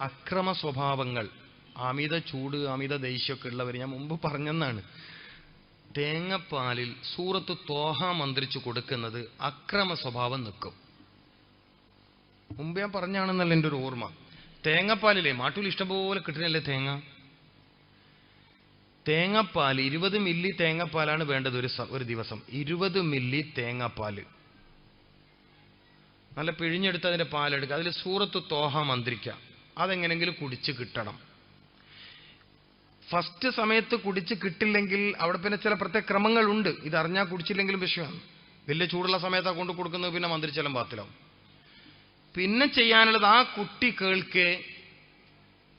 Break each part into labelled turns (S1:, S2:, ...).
S1: അക്രമ സ്വഭാവങ്ങൾ അമിത ചൂട് അമിത ദേഷ്യമൊക്കെ ഉള്ളവർ ഞാൻ മുമ്പ് പറഞ്ഞെന്നാണ്. തേങ്ങപ്പാലിൽ സൂറത്ത് തോഹ മന്ത്രിച്ചു കൊടുക്കുന്നത് അക്രമ സ്വഭാവം നിൽക്കും. മുമ്പ് ഞാൻ പറഞ്ഞാണെന്നല്ല എന്റെ ഒരു ഓർമ്മ. തേങ്ങപ്പാലില്ലേ? മാട്ടൂൽ ഇഷ്ടംപോലെ കിട്ടുന്നല്ലേ തേങ്ങ? തേങ്ങാപ്പാൽ ഇരുപത് മില്ലി തേങ്ങാപ്പാലാണ് വേണ്ടത് ഒരു ഒരു ദിവസം. ഇരുപത് മില്ലി തേങ്ങാപ്പാൽ. നല്ല പിഴിഞ്ഞെടുത്ത് അതിന്റെ പാലെടുക്കുക. അതിൽ സൂറത്ത് തോഹ മന്ത്രിക്കുക അതെങ്ങനെങ്കിലും കുടിച്ച് കിട്ടണം. ഫസ്റ്റ് സമയത്ത് കുടിച്ച് കിട്ടില്ലെങ്കിൽ അവിടെ പിന്നെ ചില പ്രത്യേക ക്രമങ്ങളുണ്ട്. ഇതറിഞ്ഞാൽ കുടിച്ചില്ലെങ്കിലും വിഷയമാണ് വലിയ ചൂടുള്ള സമയത്താണ് കൊണ്ട് കൊടുക്കുന്നത് പിന്നെ മന്ത്രിച്ചാലും പാത്തിലാവും. പിന്നെ ചെയ്യാനുള്ളത് ആ കുട്ടി കേൾക്കെ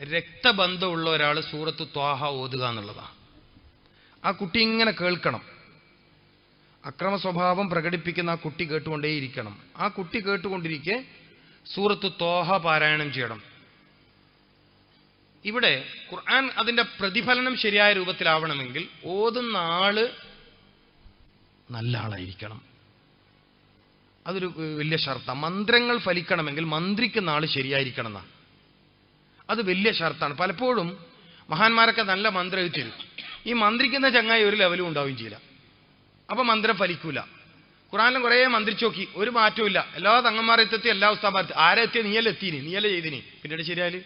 S1: രക്തബന്ധമുള്ള ഒരാൾ സൂറത്ത് ത്വാഹ ഓതുക എന്നുള്ളതാണ് ആ കുട്ടി ഇങ്ങനെ കേൾക്കണം. അക്രമ സ്വഭാവം പ്രകടിപ്പിക്കുന്ന ആ കുട്ടി കേട്ടുകൊണ്ടേയിരിക്കണം. ആ കുട്ടി കേട്ടുകൊണ്ടിരിക്കെ സൂറത്ത് തോഹ പാരായണം ചെയ്യണം. ഇവിടെ ഖുർആൻ അതിന്റെ പ്രതിഫലനം ശരിയായ രൂപത്തിലാവണമെങ്കിൽ ഓതുന്ന ആൾ നല്ല ആളായിരിക്കണം. അതൊരു വലിയ ഷർത്ത. മന്ത്രങ്ങൾ ഫലിക്കണമെങ്കിൽ മന്ത്രിക്കുന്ന ആൾ ശരിയായിരിക്കണം എന്നാ അത് വലിയ ഷർത്താണ് പലപ്പോഴും മഹാന്മാരൊക്കെ നല്ല മന്ത്രം എഴുതി തരും. ഈ മന്ത്രിക്കുന്ന ചങ്ങായി ഒരു ലെവലും ഉണ്ടാവുകയും ചെയ്യില്ല. അപ്പൊ മന്ത്രം ഫലിക്കൂല. ഖുറാനിലും കുറേ മന്ത്രിച്ചു നോക്കി. ഒരു മാറ്റവും ഇല്ല. എല്ലാ തങ്ങന്മാരെത്തെത്തി എല്ലാ ഉസ്താമാരെത്തി ആരെ എത്തിയ? നീയല്ലേ എത്തീനി? നീയല്ലേ ചെയ്തിനി? പിന്നീട് ശരിയാൽ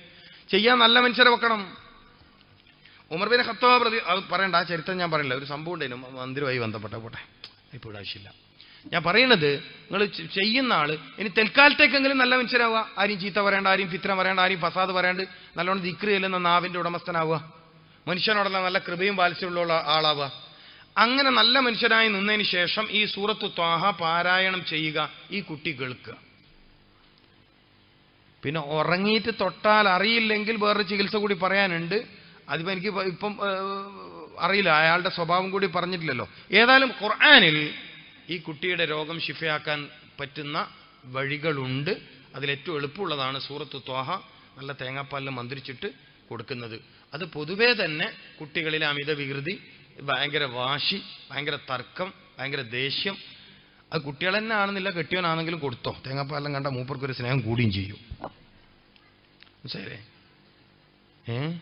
S1: ചെയ്യാൻ നല്ല മനുഷ്യരെ വെക്കണം. ഉമർ ബിൻ ഖത്താബ് പ്രതി പറയണ്ട ആ ചരിത്രം ഞാൻ പറയില്ല. ഒരു സംഭവം ഉണ്ടായിരുന്നു മന്ദിരമായി ബന്ധപ്പെട്ട പോട്ടെ. ഇപ്പോൾ ആവശ്യമില്ല. ഞാൻ പറയുന്നത് നിങ്ങൾ ചെയ്യുന്ന ആൾ ഇനി തൽക്കാലത്തേക്കെങ്കിലും നല്ല മനുഷ്യരാവുക. ആരും ചീത്ത പറയേണ്ട ആരും ചിത്രം പറയേണ്ട ആരും ഫസാദ് പറയാണ്ട്. നല്ലോണം ദിക്രി ചെല്ലുന്ന നാവിന്റെ ഉടമസ്ഥനാവുക. മനുഷ്യനോടുള്ള നല്ല കൃപയും വാത്സ്യമുള്ള ആളാവുക. അങ്ങനെ നല്ല മനുഷ്യരായി നിന്നതിന് ശേഷം ഈ സൂറത്ത് ത്വാഹ പാരായണം ചെയ്യുക ഈ കുട്ടി കേൾക്കുക പിന്നെ ഉറങ്ങിയിട്ട് തൊട്ടാൽ അറിയില്ലെങ്കിൽ വേറൊരു ചികിത്സ കൂടി പറയാനുണ്ട്. അതിപ്പോ എനിക്ക് ഇപ്പം അറിയില്ല. അയാളുടെ സ്വഭാവം കൂടി പറഞ്ഞിട്ടില്ലല്ലോ. ഏതായാലും ഖുർആാനിൽ ഈ കുട്ടിയുടെ രോഗം ശിഫയാക്കാൻ പറ്റുന്ന വഴികളുണ്ട്. അതിലേറ്റവും എളുപ്പമുള്ളതാണ് സൂറത്ത് ത്വാഹ. നല്ല തേങ്ങാപ്പാലിൽ മന്ത്രിച്ചിട്ട് കൊടുക്കുന്നത്. അത് പൊതുവേ തന്നെ കുട്ടികളിലെ അമിത വികൃതി ഭയങ്കര വാശി ഭയങ്കര തർക്കം ഭയങ്കര ദേഷ്യം അത് കുട്ടികൾ തന്നെ ആണെന്നില്ല കെട്ടിയവനാണെങ്കിലും കൊടുത്തോ. തേങ്ങാപ്പാലം കണ്ട മൂപ്പർക്കൊരു സ്നേഹം കൂടുകയും ചെയ്യും. മനസ്സിലായില്ലേ? ഏ?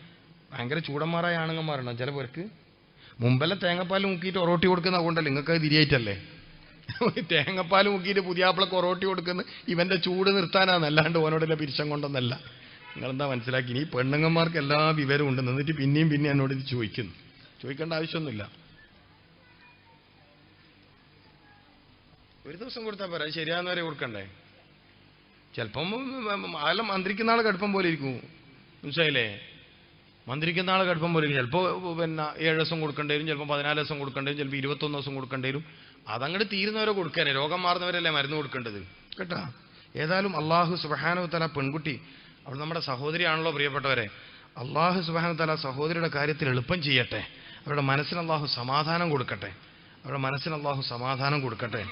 S1: ഭയങ്കര ചൂടന്മാരായ ആണുങ്ങന്മാരുണ്ടോ ചില പേർക്ക് മുമ്പല്ല തേങ്ങാപ്പാൽ മുക്കിയിട്ട് ഒറോട്ടി കൊടുക്കുന്ന കൊണ്ടല്ലേ? നിങ്ങൾക്ക് അത് തിരിയായിട്ടല്ലേ? തേങ്ങാപ്പാൽ മുക്കിയിട്ട് പുതിയാപ്പിളക്ക് ഒറോട്ടി കൊടുക്കുന്ന ഇവന്റെ ചൂട് നിർത്താനാണ് അല്ലാണ്ട് ഓനോടുള്ള പിരിച്ചം കൊണ്ടൊന്നല്ല. നിങ്ങളെന്താ മനസ്സിലാക്കി? ഇനി പെണ്ണുങ്ങന്മാർക്ക് എല്ലാ വിവരവും ഉണ്ട്. നിന്നിട്ട് പിന്നെയും പിന്നെയും എന്നോട് ഇത് ചോദിക്കുന്നു. ചോദിക്കേണ്ട ആവശ്യമൊന്നുമില്ല. ഒരു ദിവസം കൊടുത്താൽ പോരാ അത് ശരിയാന്ന് വരെ കൊടുക്കണ്ടേ? ചിലപ്പം അതെല്ലാം മന്ത്രിക്കുന്ന ആൾ കടുപ്പം പോലെ ഇരിക്കും. മനസ്സിലായില്ലേ? മന്ത്രിക്കുന്ന ആൾ കടുപ്പം പോലെ ഇരിക്കും. ചിലപ്പോൾ പിന്നെ ഏഴ് ദിവസം കൊടുക്കേണ്ടി വരും ചിലപ്പോൾ പതിനാല് ദിവസം കൊടുക്കേണ്ടി വരും ചിലപ്പോൾ ഇരുപത്തൊന്ന് ദിവസം കൊടുക്കേണ്ടി വരും. അതങ്ങോട്ട് തീരുന്നവരെ കൊടുക്കാനേ രോഗം മാറുന്നവരല്ലേ മരുന്ന് കൊടുക്കേണ്ടത്? കേട്ടാ? ഏതായാലും അള്ളാഹു സുബഹാനു തല പെൺകുട്ടി അവൾ നമ്മുടെ സഹോദരിയാണല്ലോ പ്രിയപ്പെട്ടവരെ. അള്ളാഹു സുബഹാനു തല സഹോദരിയുടെ കാര്യത്തിൽ എളുപ്പം ചെയ്യട്ടെ. അവരുടെ മനസ്സിന് അള്ളാഹു സമാധാനം കൊടുക്കട്ടെ. അവരുടെ മനസ്സിന് അള്ളാഹു സമാധാനം കൊടുക്കട്ടെ.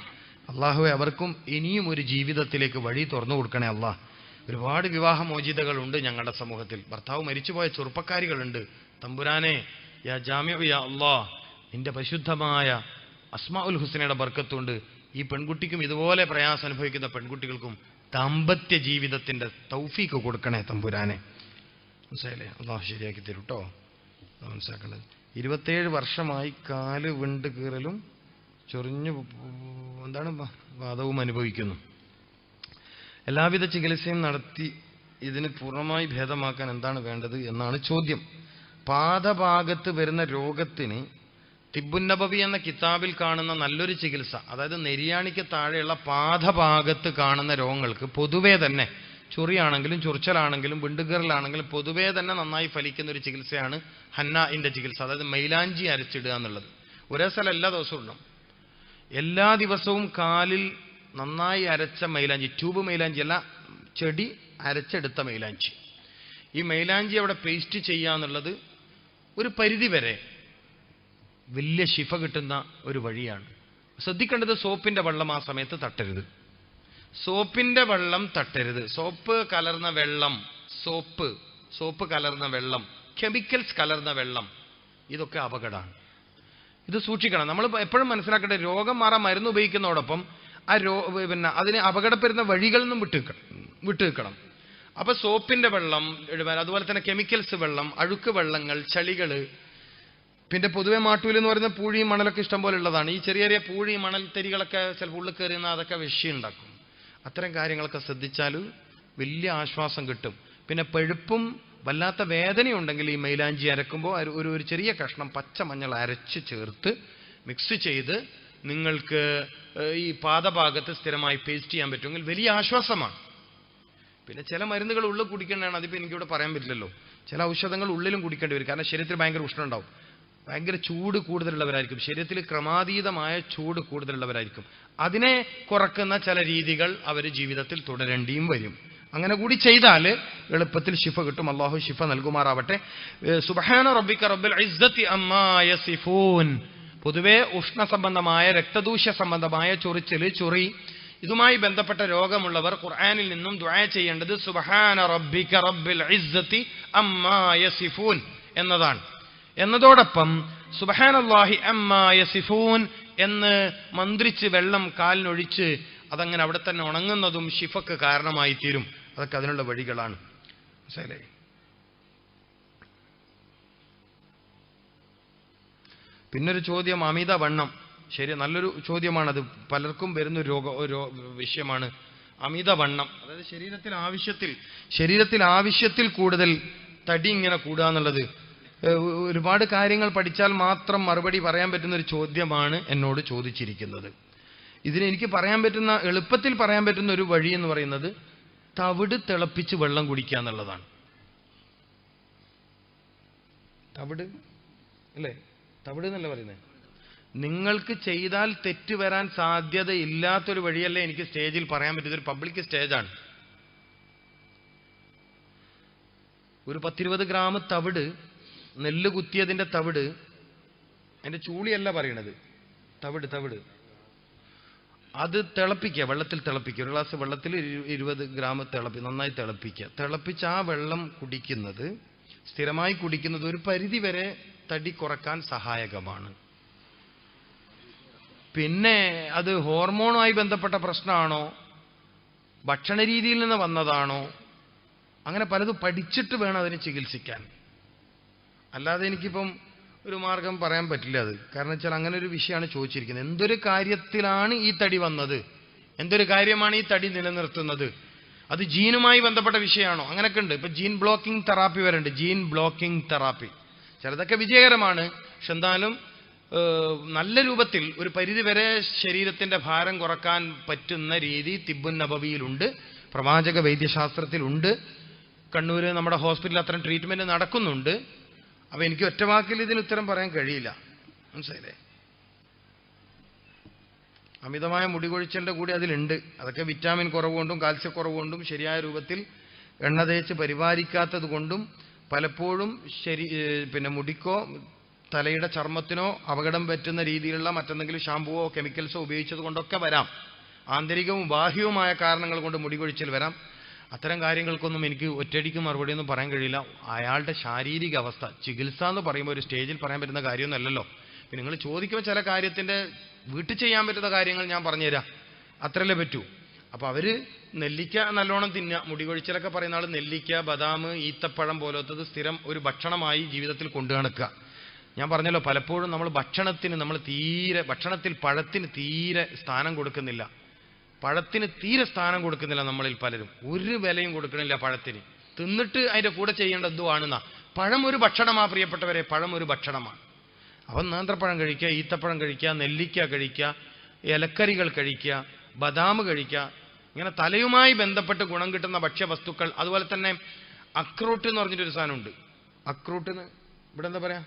S1: അള്ളാഹുവെ അവർക്കും ഇനിയും ഒരു ജീവിതത്തിലേക്ക് വഴി തുറന്നു കൊടുക്കണേ അള്ളാഹ് ഒരുപാട് വിവാഹമോചിതകളുണ്ട് ഞങ്ങളുടെ സമൂഹത്തിൽ. ഭർത്താവ് മരിച്ചുപോയ ചെറുപ്പക്കാരികളുണ്ട്. തമ്പുരാനെ യാ ജാമ്യ യാ അള്ളാ നിന്റെ പരിശുദ്ധമായ അസ്മാ ഉൽ ഹുസനയുടെ ബർക്കത്തുണ്ട്. ഈ പെൺകുട്ടിക്കും ഇതുപോലെ പ്രയാസം അനുഭവിക്കുന്ന പെൺകുട്ടികൾക്കും ദാമ്പത്യ ജീവിതത്തിന്റെ തൗഫീക്ക് കൊടുക്കണേ തമ്പുരാനെ. മനസ്സിലായില്ലേ? അള്ളാഹു ശരിയാക്കി തരും കേട്ടോ മനസ്സിലാക്കേണ്ടത്. ഇരുപത്തേഴ് വർഷമായി കാൽ വിണ്ട് കീറലും ചൊറിഞ്ഞു എന്താണ് വാദവും അനുഭവിക്കുന്നു. എല്ലാവിധ ചികിത്സയും നടത്തി ഇതിന് പൂർണമായി ഭേദമാക്കാൻ എന്താണ് വേണ്ടത് എന്നാണ് ചോദ്യം. പാദഭാഗത്ത് വരുന്ന രോഗത്തിന് തിബുന്നബവി എന്ന കിതാബിൽ കാണുന്ന നല്ലൊരു ചികിത്സ അതായത് നെരിയാണിക്ക് താഴെയുള്ള പാദഭാഗത്ത് കാണുന്ന രോഗങ്ങൾക്ക് പൊതുവേ തന്നെ ചൊറിയാണെങ്കിലും ചൊറിച്ചലാണെങ്കിലും വിണ്ടുകീറലാണെങ്കിലും പൊതുവേ തന്നെ നന്നായി ഫലിക്കുന്ന ഒരു ചികിത്സയാണ് ഹന്നായിന്റെ ചികിത്സ അതായത് മൈലാഞ്ചി അരച്ചിടുക എന്നുള്ളത്. ഒരേ സ്ഥലം എല്ലാ ദിവസവും ഉണ്ടാവും എല്ലാ ദിവസവും കാലിൽ നന്നായി അരച്ച മൈലാഞ്ചി ട്യൂബ് മൈലാഞ്ചി അല്ല ചെടി അരച്ചെടുത്ത മൈലാഞ്ചി. ഈ മൈലാഞ്ചി അവിടെ പേസ്റ്റ് ചെയ്യാന്നുള്ളത് ഒരു പരിധി വരെ വലിയ ശിഫ കിട്ടുന്ന ഒരു വഴിയാണ്. ശ്രദ്ധിക്കേണ്ടത് സോപ്പിന്റെ വെള്ളം ആ സമയത്ത് തട്ടരുത്. സോപ്പിന്റെ വെള്ളം തട്ടരുത്. സോപ്പ് കലർന്ന വെള്ളം സോപ്പ് സോപ്പ് കലർന്ന വെള്ളം കെമിക്കൽസ് കലർന്ന വെള്ളം ഇതൊക്കെ അപകടമാണ്. ഇത് സൂക്ഷിക്കണം. നമ്മൾ എപ്പോഴും മനസ്സിലാക്കട്ടെ രോഗം മാറാൻ മരുന്ന് ഉപയോഗിക്കുന്നതോടൊപ്പം ആ രോ പിന്നെ അതിനെ അപകടപ്പെടുന്ന വഴികളൊന്നും വിട്ടുവെക്കണം വിട്ടു അപ്പൊ സോപ്പിന്റെ വെള്ളം അതുപോലെ തന്നെ കെമിക്കൽസ് വെള്ളം അഴുക്ക് വെള്ളങ്ങൾ ചളികൾ പിന്നെ പൊതുവെ മാട്ടൂൽ എന്ന് പറയുന്ന പൂഴിയും മണലൊക്കെ ഇഷ്ടം പോലെ ഉള്ളതാണ്. ഈ ചെറിയ ചെറിയ പൂഴി മണൽ തരികളൊക്കെ ചിലപ്പോൾ ഉള്ളിൽ കയറിയുന്ന അതൊക്കെ വിഷയം ഉണ്ടാക്കും. അത്തരം കാര്യങ്ങളൊക്കെ ശ്രദ്ധിച്ചാൽ വലിയ ആശ്വാസം കിട്ടും. പിന്നെ പഴുപ്പും വല്ലാത്ത വേദനയുണ്ടെങ്കിൽ ഈ മൈലാഞ്ചി അരക്കുമ്പോൾ ഒരു ഒരു- ചെറിയ കഷ്ണം പച്ച മഞ്ഞൾ അരച്ച് ചേർത്ത് മിക്സ് ചെയ്ത് നിങ്ങൾക്ക് ഈ പാദഭാഗത്ത് സ്ഥിരമായി പേസ്റ്റ് ചെയ്യാൻ പറ്റുമെങ്കിൽ വലിയ ആശ്വാസമാണ്. പിന്നെ ചില മരുന്നുകൾ ഉള്ളിൽ കുടിക്കേണ്ടതാണ്. അതിപ്പോൾ എനിക്കിവിടെ പറയാൻ പറ്റില്ലല്ലോ. ചില ഔഷധങ്ങൾ ഉള്ളിലും കുടിക്കേണ്ടി വരും. കാരണം ശരീരത്തിൽ ഭയങ്കര ഉഷ്ണം ഉണ്ടാവും ഭയങ്കര ചൂട് കൂടുതലുള്ളവരായിരിക്കും. ശരീരത്തിൽ ക്രമാതീതമായ ചൂട് കൂടുതലുള്ളവരായിരിക്കും. അതിനെ കുറക്കുന്ന ചില രീതികൾ അവർ ജീവിതത്തിൽ തുടരേണ്ടിയും വരും. അങ്ങനെ കൂടി ചെയ്താൽ എളുപ്പത്തിൽ ശിഫ കിട്ടും. അള്ളാഹു ശിഫ നൽകുമാറാവട്ടെ. സുബഹാന സുബ്ഹാന റബ്ബിക റബ്ബിൽ ഇസ്സത്തി പൊതുവെ ഉഷ്ണ സംബന്ധമായ രക്തദൂഷ്യ സംബന്ധമായ ചൊറിച്ചിൽ ചൊറി ഇതുമായി ബന്ധപ്പെട്ട രോഗമുള്ളവർ ഖുർആാനിൽ നിന്നും ദുആ ചെയ്യേണ്ടത് സുബഹാന റബ്ബിക്ക റബ്ബിൽ ഇസ്സത്തി യസിഫൂൻ എന്നതാണ്. എന്നതോടൊപ്പം സുബ്ഹാനല്ലാഹി അമ്മാ യസിഫൂൻ എന്ന് മന്ത്രിച്ച് വെള്ളം കാലിനൊഴിച്ച് അതങ്ങനെ അവിടെ തന്നെ ഉണങ്ങുന്നതും ഷിഫക്ക് കാരണമായി തീരും അതൊക്കെ അതിനുള്ള വഴികളാണ്. മനസ്സിലായി പിന്നൊരു ചോദ്യം അമിത വണ്ണം. ശരി നല്ലൊരു ചോദ്യമാണത്. പലർക്കും വരുന്ന രോഗ വിഷയമാണ് അമിത വണ്ണം. അതായത് ശരീരത്തിൽ ആവശ്യത്തിൽ ശരീരത്തിൽ ആവശ്യത്തിൽ കൂടുതൽ തടി ഇങ്ങനെ കൂടുക എന്നുള്ളത്. ഒരുപാട് കാര്യങ്ങൾ പഠിച്ചാൽ മാത്രം മറുപടി പറയാൻ പറ്റുന്ന ഒരു ചോദ്യമാണ് എന്നോട് ചോദിച്ചിരിക്കുന്നത്. ഇതിന് എനിക്ക് പറയാൻ പറ്റുന്ന എളുപ്പത്തിൽ പറയാൻ പറ്റുന്ന ഒരു വഴി എന്ന് പറയുന്നത് തവിട് തിളപ്പിച്ച് വെള്ളം കുടിക്കുക എന്നുള്ളതാണ്. തവിട് അല്ലേ? തവിട് എന്നല്ല പറയുന്നത്. നിങ്ങൾക്ക് ചെയ്താൽ തെറ്റ് വരാൻ സാധ്യതയില്ലാത്തൊരു വഴിയല്ലേ എനിക്ക് സ്റ്റേജിൽ പറയാൻ പറ്റും ഒരു പബ്ലിക് സ്റ്റേജാണ്. ഒരു പത്തിരുപത് ഗ്രാം തവിട് നെല്ല് കുത്തിയതിന്റെ തവിട് അതിന്റെ ചൂളിയല്ല പറയണത്. തവിട് തവിട്. അത് തിളപ്പിക്കുക. വെള്ളത്തിൽ തിളപ്പിക്കുക. ഒരു ഗ്ലാസ് വെള്ളത്തിൽ ഇരു- ഇരുപത് ഗ്രാം തിളപ്പി നന്നായി തിളപ്പിക്കുക. തിളപ്പിച്ച് ആ വെള്ളം കുടിക്കുന്നത് സ്ഥിരമായി കുടിക്കുന്നത് ഒരു പരിധി വരെ തടി കുറയ്ക്കാൻ സഹായകമാണ്. പിന്നെ അത് ഹോർമോണുമായി ബന്ധപ്പെട്ട പ്രശ്നമാണോ? ഭക്ഷണ രീതിയിൽ നിന്ന് വന്നതാണോ? അങ്ങനെ പലതും പഠിച്ചിട്ട് വേണം അതിനെ ചികിത്സിക്കാൻ. അല്ലാതെ എനിക്കിപ്പം ഒരു മാർഗം പറയാൻ പറ്റില്ല അത്. കാരണം വെച്ചാൽ അങ്ങനെ ഒരു വിഷയമാണ് ചോദിച്ചിരിക്കുന്നത്. എന്തൊരു കാര്യത്തിലാണ് ഈ തടി വന്നത്? എന്തൊരു കാര്യമാണ് ഈ തടി നിലനിർത്തുന്നത്? അത് ജീനുമായി ബന്ധപ്പെട്ട വിഷയമാണോ? അങ്ങനെയൊക്കെ ഉണ്ട്. ഇപ്പൊ ജീൻ ബ്ലോക്കിംഗ് തെറാപ്പി വരുന്നുണ്ട് ജീൻ ബ്ലോക്കിംഗ് തെറാപ്പി. ചിലതൊക്കെ വിജയകരമാണ്. പക്ഷെ എന്തായാലും നല്ല രൂപത്തിൽ ഒരു പരിധിവരെ ശരീരത്തിന്റെ ഭാരം കുറയ്ക്കാൻ പറ്റുന്ന രീതി തിബുൻ നബവിയിലുണ്ട്. പ്രവാചക വൈദ്യശാസ്ത്രത്തിലുണ്ട്. കണ്ണൂര് നമ്മുടെ ഹോസ്പിറ്റലിൽ അത്തരം ട്രീറ്റ്മെന്റ് നടക്കുന്നുണ്ട്. അപ്പൊ എനിക്ക് ഒറ്റ വാക്കിൽ ഇതിന് ഉത്തരം പറയാൻ കഴിയില്ല. മനസ്സിലായില്ലേ? അമിതമായ മുടികൊഴിച്ചലിന്റെ കൂടി അതിലുണ്ട്. അതൊക്കെ വിറ്റാമിൻ കുറവുകൊണ്ടും കാൽസ്യക്കുറവുകൊണ്ടും ശരിയായ രൂപത്തിൽ എണ്ണ തേച്ച് പരിപാലിക്കാത്തത് കൊണ്ടും പലപ്പോഴും ശരി പിന്നെ മുടിക്കോ തലയുടെ ചർമ്മത്തിനോ അപകടം പറ്റുന്ന രീതിയിലുള്ള മറ്റെന്തെങ്കിലും ഷാമ്പുവോ കെമിക്കൽസോ ഉപയോഗിച്ചത് കൊണ്ടൊക്കെ വരാം. ആന്തരികവും ബാഹ്യവുമായ കാരണങ്ങൾ കൊണ്ട് മുടികൊഴിച്ചിൽ വരാം. അത്തരം കാര്യങ്ങൾക്കൊന്നും എനിക്ക് ഒറ്റയടിക്ക് മറുപടി ഒന്നും പറയാൻ കഴിയില്ല. അയാളുടെ ശാരീരിക അവസ്ഥ ചികിത്സ എന്ന് പറയുമ്പോൾ ഒരു സ്റ്റേജിൽ പറയാൻ പറ്റുന്ന കാര്യമൊന്നുമല്ലല്ലോ പിന്നെ നിങ്ങൾ ചോദിക്കുമ്പോൾ ചില കാര്യത്തിന്റെ വീട്ടിൽ ചെയ്യാൻ പറ്റുന്ന കാര്യങ്ങൾ ഞാൻ പറഞ്ഞുതരാം. അത്രല്ലേ പറ്റൂ. അപ്പോൾ അവർ നെല്ലിക്ക നല്ലോണം തിന്നുക മുടികൊഴിച്ചിലൊക്കെ പറയുന്ന ആൾ നെല്ലിക്ക ബദാം ഈത്തപ്പഴം പോലത്തത് സ്ഥിരം ഒരു ഭക്ഷണമായി ജീവിതത്തിൽ കൊണ്ടു നടക്കുക. ഞാൻ പറഞ്ഞല്ലോ പലപ്പോഴും നമ്മൾ ഭക്ഷണത്തിന് നമ്മൾ തീരെ ഭക്ഷണത്തിൽ പഴത്തിന് തീരെ സ്ഥാനം കൊടുക്കുന്നില്ല. പഴത്തിന് തീരെ സ്ഥാനം കൊടുക്കുന്നില്ല നമ്മളിൽ പലരും. ഒരു വിലയും കൊടുക്കണില്ല പഴത്തിന്. തിന്നിട്ട് അതിന്റെ കൂടെ ചെയ്യേണ്ട എന്തുവാണെന്നാ? പഴം ഒരു ഭക്ഷണമാ പ്രിയപ്പെട്ടവരെ പഴം ഒരു ഭക്ഷണമാണ് അവൻ നേന്ത്രപ്പഴം കഴിക്കുക ഈത്തപ്പഴം കഴിക്കുക നെല്ലിക്ക കഴിക്കുക ഇലക്കറികൾ കഴിക്കുക ബദാം കഴിക്കുക ഇങ്ങനെ തലയുമായി ബന്ധപ്പെട്ട് ഗുണം കിട്ടുന്ന ഭക്ഷ്യവസ്തുക്കൾ അതുപോലെ തന്നെ അക്രൂട്ട് എന്ന് പറഞ്ഞിട്ടൊരു സാധനമുണ്ട്. അക്രൂട്ട് എന്ന് ഇവിടെ എന്താ പറയാ?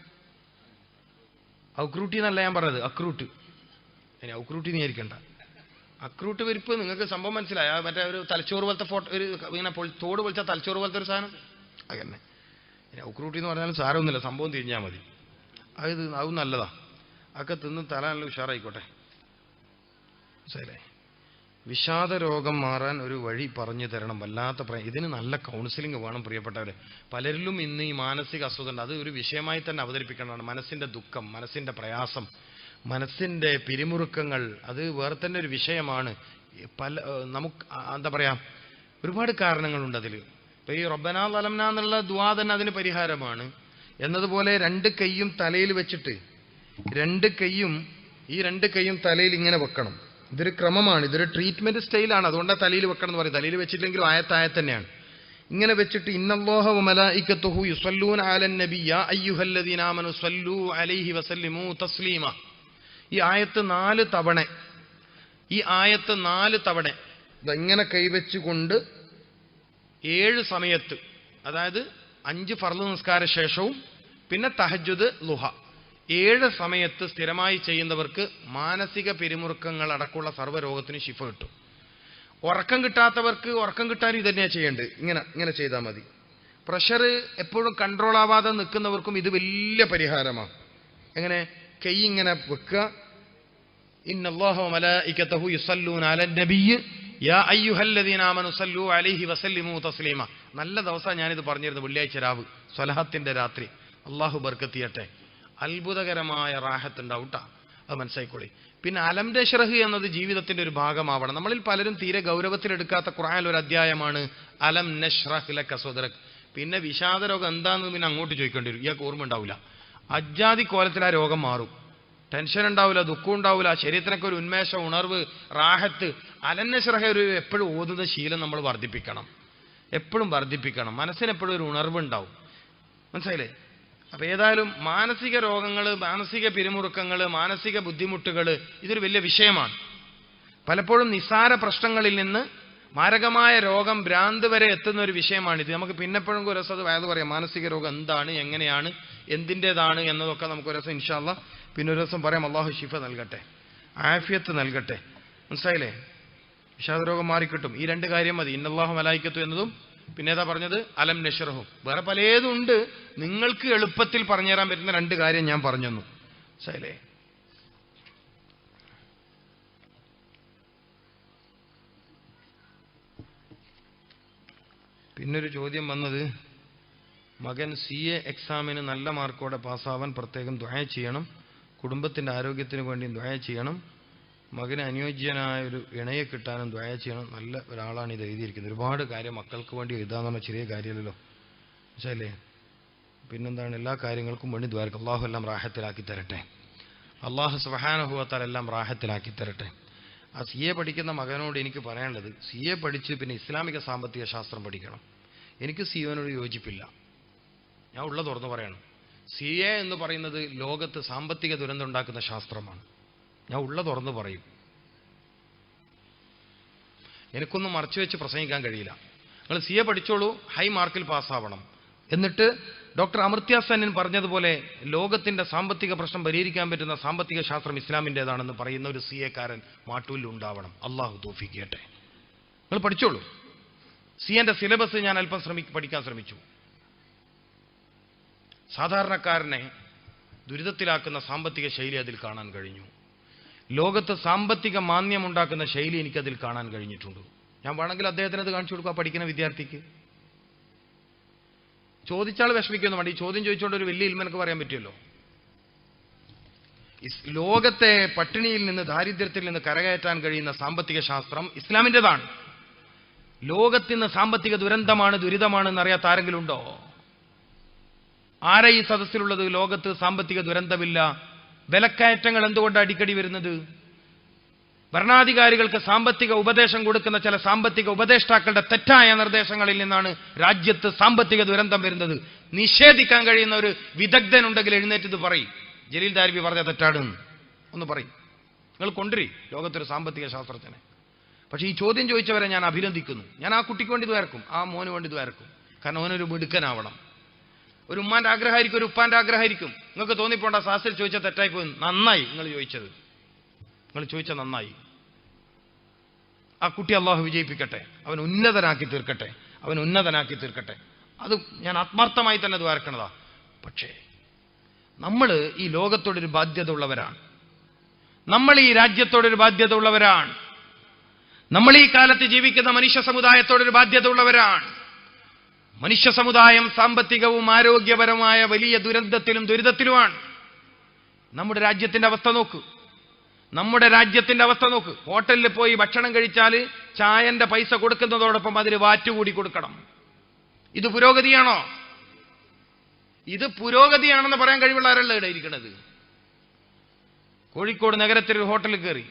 S1: ഔക്രൂട്ടി എന്നല്ല ഞാൻ പറഞ്ഞത് അക്രൂട്ട് ഇനി ഔക്രൂട്ടി നീ ആയിരിക്കണ്ട അക്രൂട്ട് വിരിപ്പ് നിങ്ങൾക്ക് സംഭവം മനസ്സിലായ. മറ്റേ ഒരു തലച്ചോറ് പോലത്തെ ഫോട്ടോ ഒരു ഇങ്ങനെ തോട് പൊളിച്ച തലച്ചോറ് പോലത്തെ ഒരു സാധനം. അതന്നെ പിന്നെ അക്രൂട്ടി എന്ന് പറഞ്ഞാലും സാരമൊന്നുമില്ല സംഭവം തിരിഞ്ഞാൽ മതി. അത് അതും നല്ലതാ. അതൊക്കെ തിന്ന് തല നല്ല ഉഷാറായിക്കോട്ടെ. മനസ്സിലായില്ലേ? വിഷാദ രോഗം മാറാൻ ഒരു വഴി പറഞ്ഞു തരണം. വല്ലാത്ത പ്രയ ഇതിന് നല്ല കൗൺസിലിംഗ് വേണം പ്രിയപ്പെട്ടവരെ. പലരിലും ഇന്ന് ഈ മാനസിക അസുഖം അത് ഒരു വിഷയമായി തന്നെ അവതരിപ്പിക്കേണ്ടതാണ്. മനസ്സിന്റെ ദുഃഖം മനസ്സിന്റെ പ്രയാസം മനസ്സിന്റെ പിരിമുറുക്കങ്ങൾ അത് വേറെ തന്നെ ഒരു വിഷയമാണ്. പല നമുക്ക് എന്താ പറയാ ഒരുപാട് കാരണങ്ങളുണ്ട് അതിൽ ഇപ്പൊ ഈ റബ്ബനാ തലംന എന്നുള്ള ദ്വാ തന്നെ അതിന് പരിഹാരമാണ്. എന്നതുപോലെ രണ്ട് കൈയും തലയിൽ വെച്ചിട്ട് രണ്ട് കൈയും ഈ രണ്ട് കൈയും തലയിൽ ഇങ്ങനെ വെക്കണം. ഇതൊരു ക്രമമാണ് ഇതൊരു ട്രീറ്റ്മെന്റ് സ്റ്റൈലാണ് അതുകൊണ്ടാണ് തലയിൽ വെക്കണം എന്ന് പറയും തലയിൽ വെച്ചിട്ടില്ലെങ്കിൽ ആയത്തായ തന്നെയാണ്. ഇങ്ങനെ വെച്ചിട്ട് ഇന്നല്ലാഹ വമലായിക്കത്തുഹു യുസല്ലൂന അലൻ നബി യാ അയ്യുഹല്ലദീന ആമനു സല്ലൂ അലൈഹി വസല്ലിമു തസ്ലീമ. ഈ ആയത്ത് നാല് തവണ. ഈ ആയത്ത് നാല് തവണ. ഇതെങ്ങനെ കൈവച്ചുകൊണ്ട്? ഏഴ് സമയത്ത്. അതായത് അഞ്ച് ഫർദ് നിസ്കാര ശേഷവും പിന്നെ തഹജുദ് ലുഹ. ഏഴ് സമയത്ത് സ്ഥിരമായി ചെയ്യുന്നവർക്ക് മാനസിക പിരിമുറുക്കങ്ങൾ അടക്കമുള്ള സർവരോഗത്തിന് ശിഫ കിട്ടും. ഉറക്കം കിട്ടാത്തവർക്ക് ഉറക്കം കിട്ടാൻ ഇത് തന്നെയാണ് ചെയ്യേണ്ടത്. ഇങ്ങനെ ഇങ്ങനെ ചെയ്താൽ മതി. പ്രഷർ എപ്പോഴും കൺട്രോൾ ആവാതെ നിൽക്കുന്നവർക്കും ഇത് വലിയ പരിഹാരമാണ് എങ്ങനെ? കൈ ഇങ്ങനെ വെക്കുക നല്ല ദിവസം ഞാനിത് പറഞ്ഞിരുന്നു വെള്ളിയാഴ്ച രാവ് സ്വലഹത്തിന്റെ രാത്രി. അള്ളാഹു ബർക്കത്തിയട്ടെ. അത്ഭുതകരമായ റാഹത്ത് ഉണ്ടാവൂട്ടാ അത് മനസ്സിലായിക്കോളി. പിന്നെ അലം ഷെറഹ് എന്നത് ജീവിതത്തിന്റെ ഒരു ഭാഗമാവണം. നമ്മളിൽ പലരും തീരെ ഗൗരവത്തിലെടുക്കാത്ത ഖുർആനിൽ ഒരു അധ്യായമാണ് അലം നഷ്റഹ് ലക സദറക് പിന്നെ വിഷാദരോഗം എന്താന്ന് പിന്നെ അങ്ങോട്ട് ചോദിക്കേണ്ടി വരും. ഇയാൾക്ക് ഓർമ്മ ഉണ്ടാവില്ല അജ്ജാതി കോലത്തിൽ ആ രോഗം മാറും. ടെൻഷൻ ഉണ്ടാവില്ല ദുഃഖം ഉണ്ടാവില്ല ശരീരത്തിനൊക്കെ ഒരു ഉന്മേഷം ഉണർവ് റാഹത്ത് അലന്നശ്രഹ ഒരു എപ്പോഴും ഓതുന്ന ശീലം നമ്മൾ വർദ്ധിപ്പിക്കണം. എപ്പോഴും വർദ്ധിപ്പിക്കണം. മനസ്സിന് എപ്പോഴും ഒരു ഉണർവ് ഉണ്ടാവും മനസ്സിലായില്ലേ? അപ്പൊ ഏതായാലും മാനസിക രോഗങ്ങൾ മാനസിക പിരിമുറുക്കങ്ങൾ മാനസിക ബുദ്ധിമുട്ടുകൾ ഇതൊരു വലിയ വിഷയമാണ്. പലപ്പോഴും നിസ്സാര പ്രശ്നങ്ങളിൽ നിന്ന് മാരകമായ രോഗം ഭ്രാന്ത് വരെ എത്തുന്ന ഒരു വിഷയമാണ് ഇത് നമുക്ക് പിന്നെപ്പോഴും ഒരു രസം അത് വയത് പറയാം മാനസിക രോഗം എന്താണ് എങ്ങനെയാണ് എന്തിന്റെതാണ് എന്നതൊക്കെ നമുക്ക് ഒരു രസം ഇൻഷാല്ല പിന്നെ ഒരു ദിവസം പറയാം അള്ളാഹു ഷിഫ നൽകട്ടെ ആഫിയത്ത് നൽകട്ടെ. മനസ്സിലായില്ലേ? വിഷാദ രോഗം മാറിക്കിട്ടും. ഈ രണ്ട് കാര്യം മതി. ഇന്നല്ലാഹു മലായിക്കത്തു എന്നതും പിന്നെ ഏതാ പറഞ്ഞത്? അലം നഷറഹും. വേറെ പലതും ഉണ്ട് നിങ്ങൾക്ക് എളുപ്പത്തിൽ പറഞ്ഞുതരാൻ പറ്റുന്ന രണ്ട് കാര്യം ഞാൻ പറഞ്ഞു മനസ്സിലായില്ലേ? പിന്നൊരു ചോദ്യം വന്നത് മകൻ സി എ എക്സാമിന് നല്ല മാർക്കോടെ പാസ്സാവാൻ പ്രത്യേകം ദ്വയ ചെയ്യണം കുടുംബത്തിന്റെ ആരോഗ്യത്തിന് വേണ്ടിയും ദ്വയ ചെയ്യണം മകന് അനുയോജ്യനായ ഒരു ഇണയെ കിട്ടാനും ദ്വയ ചെയ്യണം നല്ല ഒരാളാണ് ഇത് എഴുതിയിരിക്കുന്നത്. ഒരുപാട് കാര്യം മക്കൾക്ക് വേണ്ടി എഴുതാന്ന് പറഞ്ഞാൽ ചെറിയ കാര്യമല്ലല്ലോ. വെച്ചാലേ പിന്നെന്താണ്? എല്ലാ കാര്യങ്ങൾക്കും വേണ്ടി ദ്വാരക്കും അള്ളാഹു എല്ലാം റാഹത്തിലാക്കി തരട്ടെ. അള്ളാഹു സുബഹാനുഭവത്താൽ എല്ലാം റാഹത്തിലാക്കി തരട്ടെ. ആ സി എ പഠിക്കുന്ന മകനോട് എനിക്ക് പറയാനുള്ളത് സി എ പഠിച്ച് പിന്നെ ഇസ്ലാമിക സാമ്പത്തിക ശാസ്ത്രം പഠിക്കണം. എനിക്ക് സി എനോട് യോജിപ്പില്ല. ഞാൻ ഉള്ള തുറന്നു പറയണം. സി എ എന്ന് പറയുന്നത് ലോകത്ത് സാമ്പത്തിക ദുരന്തം ഉണ്ടാക്കുന്ന ശാസ്ത്രമാണ്. ഞാൻ ഉള്ള തുറന്നു പറയും. എനിക്കൊന്നും മറച്ചു വെച്ച് പ്രസംഗിക്കാൻ കഴിയില്ല. നിങ്ങൾ സി എ പഠിച്ചോളൂ ഹൈ മാർക്കിൽ പാസ്സാവണം എന്നിട്ട് ഡോക്ടർ അമർത്യ സെൻ പറഞ്ഞതുപോലെ ലോകത്തിന്റെ സാമ്പത്തിക പ്രശ്നം പരിഹരിക്കാൻ പറ്റുന്ന സാമ്പത്തിക ശാസ്ത്രം ഇസ്ലാമിന്റെതാണെന്ന് പറയുന്ന ഒരു സി എക്കാരൻ മാട്ടൂലിൽ ഉണ്ടാവണം. അള്ളാഹു തോഫിക്കട്ടെ നിങ്ങൾ പഠിച്ചോളൂ. സി എന്റെ സിലബസ് ഞാൻ അല്പം ശ്രമി പഠിക്കാൻ ശ്രമിച്ചു. സാധാരണക്കാരനെ ദുരിതത്തിലാക്കുന്ന സാമ്പത്തിക ശൈലി അതിൽ കാണാൻ കഴിഞ്ഞു. ലോകത്ത് സാമ്പത്തിക മാന്യമുണ്ടാക്കുന്ന ശൈലി എനിക്കതിൽ കാണാൻ കഴിഞ്ഞിട്ടുണ്ട്. ഞാൻ വേണമെങ്കിൽ അദ്ദേഹത്തിന് അത് കാണിച്ചു കൊടുക്കുക പഠിക്കുന്ന വിദ്യാർത്ഥിക്ക്. ചോദിച്ചാൽ വിഷമിക്കുന്നു വേണ്ടി ഈ ചോദ്യം ചോദിച്ചുകൊണ്ട് ഒരു വലിയ ഇൽമനക്ക് പറയാൻ പറ്റുമല്ലോ? ലോകത്തെ പട്ടിണിയിൽ നിന്ന് ദാരിദ്ര്യത്തിൽ നിന്ന് കരകയറ്റാൻ കഴിയുന്ന സാമ്പത്തിക ശാസ്ത്രം ഇസ്ലാമിന്റെതാണ്. ലോകത്തിന് സാമ്പത്തിക ദുരന്തമാണ് ദുരിതമാണെന്ന് അറിയാത്ത ആരെങ്കിലും ഉണ്ടോ? ആരെ ഈ സദസ്സിലുള്ളത്? ലോകത്ത് സാമ്പത്തിക ദുരന്തമില്ല. വിലക്കയറ്റങ്ങൾ എന്തുകൊണ്ട് അടിക്കടി വരുന്നത്? ഭരണാധികാരികൾക്ക് സാമ്പത്തിക ഉപദേശം കൊടുക്കുന്ന ചില സാമ്പത്തിക ഉപദേഷ്ടാക്കളുടെ തെറ്റായ നിർദ്ദേശങ്ങളിൽ നിന്നാണ് രാജ്യത്ത് സാമ്പത്തിക ദുരന്തം വരുന്നത്. നിഷേധിക്കാൻ കഴിയുന്ന ഒരു വിദഗ്ധനുണ്ടെങ്കിൽ എഴുന്നേറ്റ് ഇത് പറയും. ജലീൽ ദാരിബി പറഞ്ഞ തെറ്റാണെന്ന് ഒന്ന് പറയും. നിങ്ങൾ കൊണ്ടുവരി ലോകത്തൊരു സാമ്പത്തിക ശാസ്ത്രജ്ഞനെ. പക്ഷേ ഈ ചോദ്യം ചോദിച്ചവരെ ഞാൻ അഭിനന്ദിക്കുന്നു. ഞാൻ ആ കുട്ടിക്ക് വേണ്ടി ദ്വാരക്കും ആ മോന് വേണ്ടി ദ്വാരക്കും കാരണം അവനൊരു മിടുക്കനാവണം. ഒരു ഉമ്മാന്റെ ആഗ്രഹമായിരിക്കും ഒരു ഉപ്പാന്റെ ആഗ്രഹമായിരിക്കും. നിങ്ങൾക്ക് തോന്നിപ്പോണ്ട ശാസ്ത്രം ചോദിച്ച തെറ്റായി പോയി നന്നായി നിങ്ങൾ ചോദിച്ചത്. നിങ്ങൾ ചോദിച്ച നന്നായി. ആ കുട്ടി അള്ളാഹു വിജയിപ്പിക്കട്ടെ. അവൻ ഉന്നതനാക്കി തീർക്കട്ടെ. അവൻ ഉന്നതനാക്കി തീർക്കട്ടെ. അത് ഞാൻ ആത്മാർത്ഥമായി തന്നെ ദ്വാരക്കണതാ പക്ഷേ നമ്മൾ ഈ ലോകത്തോടൊരു ബാധ്യത ഉള്ളവരാണ് നമ്മൾ ഈ രാജ്യത്തോടൊരു ബാധ്യത ഉള്ളവരാണ് നമ്മൾ ഈ കാലത്ത് ജീവിക്കുന്ന മനുഷ്യ സമുദായത്തോടൊരു ബാധ്യത ഉള്ളവരാണ് മനുഷ്യ സമുദായം സാമ്പത്തികവും ആരോഗ്യപരമായ വലിയ ദുരന്തത്തിലും ദുരിതത്തിലുമാണ്. നമ്മുടെ രാജ്യത്തിന്റെ അവസ്ഥ നോക്കൂ. നമ്മുടെ രാജ്യത്തിന്റെ അവസ്ഥ നോക്ക്. ഹോട്ടലിൽ പോയി ഭക്ഷണം കഴിച്ചാൽ ചായന്റെ പൈസ കൊടുക്കുന്നതോടൊപ്പം അതിന് വാറ്റുകൂടി കൊടുക്കണം. ഇത് പുരോഗതിയാണോ? ഇത് പുരോഗതിയാണെന്ന് പറയാൻ കഴിവുള്ള ആരല്ല ഇവിടെ ഇരിക്കുന്നത്? കോഴിക്കോട് നഗരത്തിൽ ഒരു ഹോട്ടലിൽ കയറി.